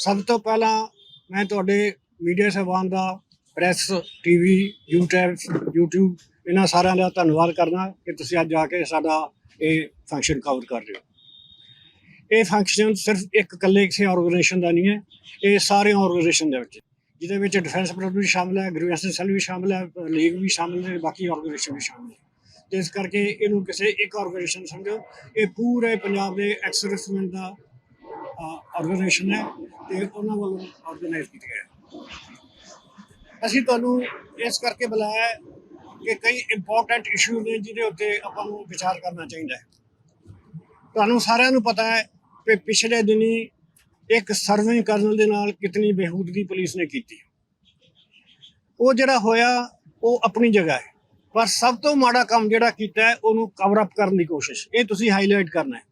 ਸਭ ਤੋਂ ਪਹਿਲਾਂ ਮੈਂ ਤੁਹਾਡੇ ਮੀਡੀਆ ਸਹਿਬਾਨ ਦਾ ਪ੍ਰੈਸ, ਟੀਵੀ, YouTube YouTube, ਇਹਨਾਂ ਸਾਰਿਆਂ ਦਾ ਧੰਨਵਾਦ ਕਰਨਾ ਕਿ ਤੁਸੀਂ ਅੱਜ ਆ ਕੇ ਸਾਡਾ ਇਹ ਫੰਕਸ਼ਨ ਕਵਰ ਕਰ ਰਹੇ ਹੋ। ਇਹ ਫੰਕਸ਼ਨ ਸਿਰਫ ਇੱਕ ਇਕੱਲੇ ਕਿਸੇ ਆਰਗੇਨਾਈਜੇਸ਼ਨ ਦਾ ਨਹੀਂ ਹੈ, ਇਹ ਸਾਰੇ ਆਰਗੇਨਾਈਜੇਸ਼ਨ ਦੇ ਵਿੱਚ ਜਿਹਦੇ ਵਿੱਚ ਡਿਫੈਂਸ ਬਰੋਡ ਵੀ ਸ਼ਾਮਲ ਹੈ ਗ੍ਰੀਵੈਂਸ ਸੈੱਲ ਵੀ ਸ਼ਾਮਲ ਹੈ, ਲੀਗ ਵੀ ਸ਼ਾਮਲ ਹੈ, ਬਾਕੀ ਆਰਗੇਨਾਈਜੇਸ਼ਨ ਵੀ ਸ਼ਾਮਲ ਹੈ। ਤੇ ਇਸ ਕਰਕੇ ਇਹਨੂੰ ਕਿਸੇ ਇੱਕ ਆਰਗੇਨਾਈਜੇਸ਼ਨ ਸਮਝੋ, ਇਹ ਪੂਰੇ ਪੰਜਾਬ ਦੇ ਐਕਸਰਸਮੈਂਟ ਦਾ ਆਰਗੇਨਾਈਜੇਸ਼ਨ ਹੈ ਤੇ ਉਹਨਾਂ ਵੱਲੋਂ ਆਰਗੇਨਾਈਜ਼ ਕੀਤਾ ਗਿਆ। ਅਸੀਂ ਤੁਹਾਨੂੰ ਇਸ ਕਰਕੇ ਬੁਲਾਇਆ ਹੈ ਕਿ ਕਈ ਇੰਪੋਰਟੈਂਟ ਇਸ਼ੂ ਨੇ ਜਿਹਦੇ ਉੱਤੇ ਆਪਾਂ ਨੂੰ ਵਿਚਾਰ ਕਰਨਾ ਚਾਹੀਦਾ ਹੈ। ਤੁਹਾਨੂੰ ਸਾਰਿਆਂ ਨੂੰ ਪਤਾ ਹੈ ਕਿ ਪਿਛਲੇ ਦਿਨੀ ਇੱਕ ਸਰਵਿੰਗ ਕਰਨਲ ਦੇ ਨਾਲ ਕਿਤਨੀ ਬੇਹੂਦਗੀ ਪੁਲਿਸ ਨੇ ਕੀਤੀ। ਉਹ ਜਿਹੜਾ ਹੋਇਆ, ਉਹ ਆਪਣੀ ਜਗ੍ਹਾ ਹੈ। ਪਰ ਸਭ ਤੋਂ ਮਾੜਾ ਕੰਮ ਜਿਹੜਾ ਕੀਤਾ ਉਹਨੂੰ ਕਵਰ ਅਪ ਕਰਨ ਦੀ ਕੋਸ਼ਿਸ਼। ਇਹ ਤੁਸੀਂ ਹਾਈਲਾਈਟ ਕਰਨਾ ਹੈ।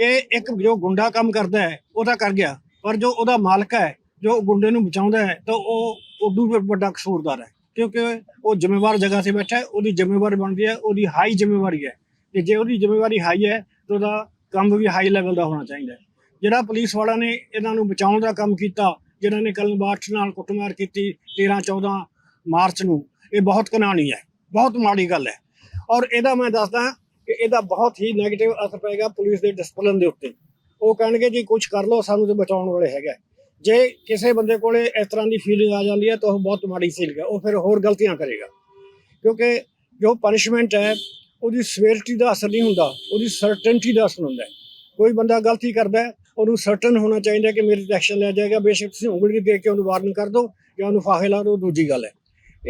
ਇਹ ਇੱਕ ਜੋ ਗੁੰਡਾ ਕੰਮ ਕਰਦਾ ਹੈ, ਉਹ ਤਾਂ ਕਰ ਗਿਆ, ਪਰ ਜੋ ਉਹਦਾ ਮਾਲਕ ਹੈ, ਜੋ ਗੁੰਡੇ ਨੂੰ ਬਚਾਉਂਦਾ ਹੈ, ਤਾਂ ਉਹ ਉਦੋਂ ਵੀ ਵੱਡਾ ਕਸੂਰਦਾਰ ਹੈ। ਕਿਉਂਕਿ ਉਹ ਜ਼ਿੰਮੇਵਾਰ ਜਗ੍ਹਾ ਤੇ ਬੈਠਾ ਹੈ, ਉਹਦੀ ਜ਼ਿੰਮੇਵਾਰੀ ਬਣਦੀ ਹੈ, ਉਹਦੀ ਹਾਈ ਜ਼ਿੰਮੇਵਾਰੀ ਹੈ। ਤੇ ਜੇ ਉਹਦੀ ਜ਼ਿੰਮੇਵਾਰੀ ਹਾਈ ਹੈ, ਤਾਂ ਉਹਦਾ ਕੰਮ ਵੀ ਹਾਈ ਲੈਵਲ ਦਾ ਹੋਣਾ ਚਾਹੀਦਾ ਹੈ। ਜਿਹੜਾ ਪੁਲਿਸ ਵਾਲਾ ਨੇ ਇਹਨਾਂ ਨੂੰ ਬਚਾਉਣ ਦਾ ਕੰਮ ਕੀਤਾ, ਜਿਹਨਾਂ ਨੇ ਕੱਲ ਬਾਠ ਨਾਲ ਕੁੱਟਮਾਰ ਕੀਤੀ 13 14 ਮਾਰਚ ਨੂੰ, ਇਹ ਬਹੁਤ ਕਨਾਨੀ ਹੈ, ਬਹੁਤ ਮਾੜੀ ਗੱਲ ਹੈ। ਔਰ ਇਹਦਾ ਮੈਂ ਦੱਸਦਾ ਕਿ ਇਹਦਾ ਬਹੁਤ ਹੀ 네ਗੇਟਿਵ ਅਸਰ ਪਏਗਾ ਪੁਲਿਸ ਦੇ ਡਿਸਪਲਿਨ ਦੇ ਉੱਤੇ। ਉਹ ਕਹਿਣਗੇ ਜੀ ਕੁਝ ਕਰ ਲਓ, ਸਾਨੂੰ ਤੇ ਬਚਾਉਣ ਵਾਲੇ ਹੈਗਾ ਜੇ ਕਿਸੇ ਬੰਦੇ ਕੋਲੇ ਇਸ ਤਰ੍ਹਾਂ ਦੀ ਫੀਲਿੰਗ ਆ ਜਾਂਦੀ ਹੈ ਤਾਂ ਉਹ ਬਹੁਤ ਮਾੜੀ ਫੀਲਿੰਗ ਹੈ ਉਹ ਫਿਰ ਹੋਰ ਗਲਤੀਆਂ ਕਰੇਗਾ। ਕਿਉਂਕਿ ਜੋ ਪਨਿਸ਼ਮੈਂਟ ਹੈ, ਉਹਦੀ ਸਵੇਰਟੀ ਦਾ ਅਸਰ ਨਹੀਂ ਹੁੰਦਾ, ਉਹਦੀ ਸਰਟਨਟੀ ਦਾ ਅਸਰ ਹੁੰਦਾ ਕੋਈ ਬੰਦਾ ਗਲਤੀ ਕਰਦਾ ਉਹਨੂੰ ਸਰਟਨ ਹੋਣਾ ਚਾਹੀਦਾ ਕਿ ਮੇਰੇ ਤੇ ਐਕਸ਼ਨ ਲਿਆ ਜਾਏਗਾ, ਬੇਸ਼ੱਕ ਤੁਸੀਂ ਉਂਗਲੀ ਦੇ ਕੇ ਉਹਨੂੰ ਵਾਰਨਿੰਗ ਕਰ ਦਿਓ ਜਾਂ ਉਹਨੂੰ ਫਾਹੇ ਲਾ ਦਿਓ ਦੂਜੀ ਗੱਲ ਹੈ।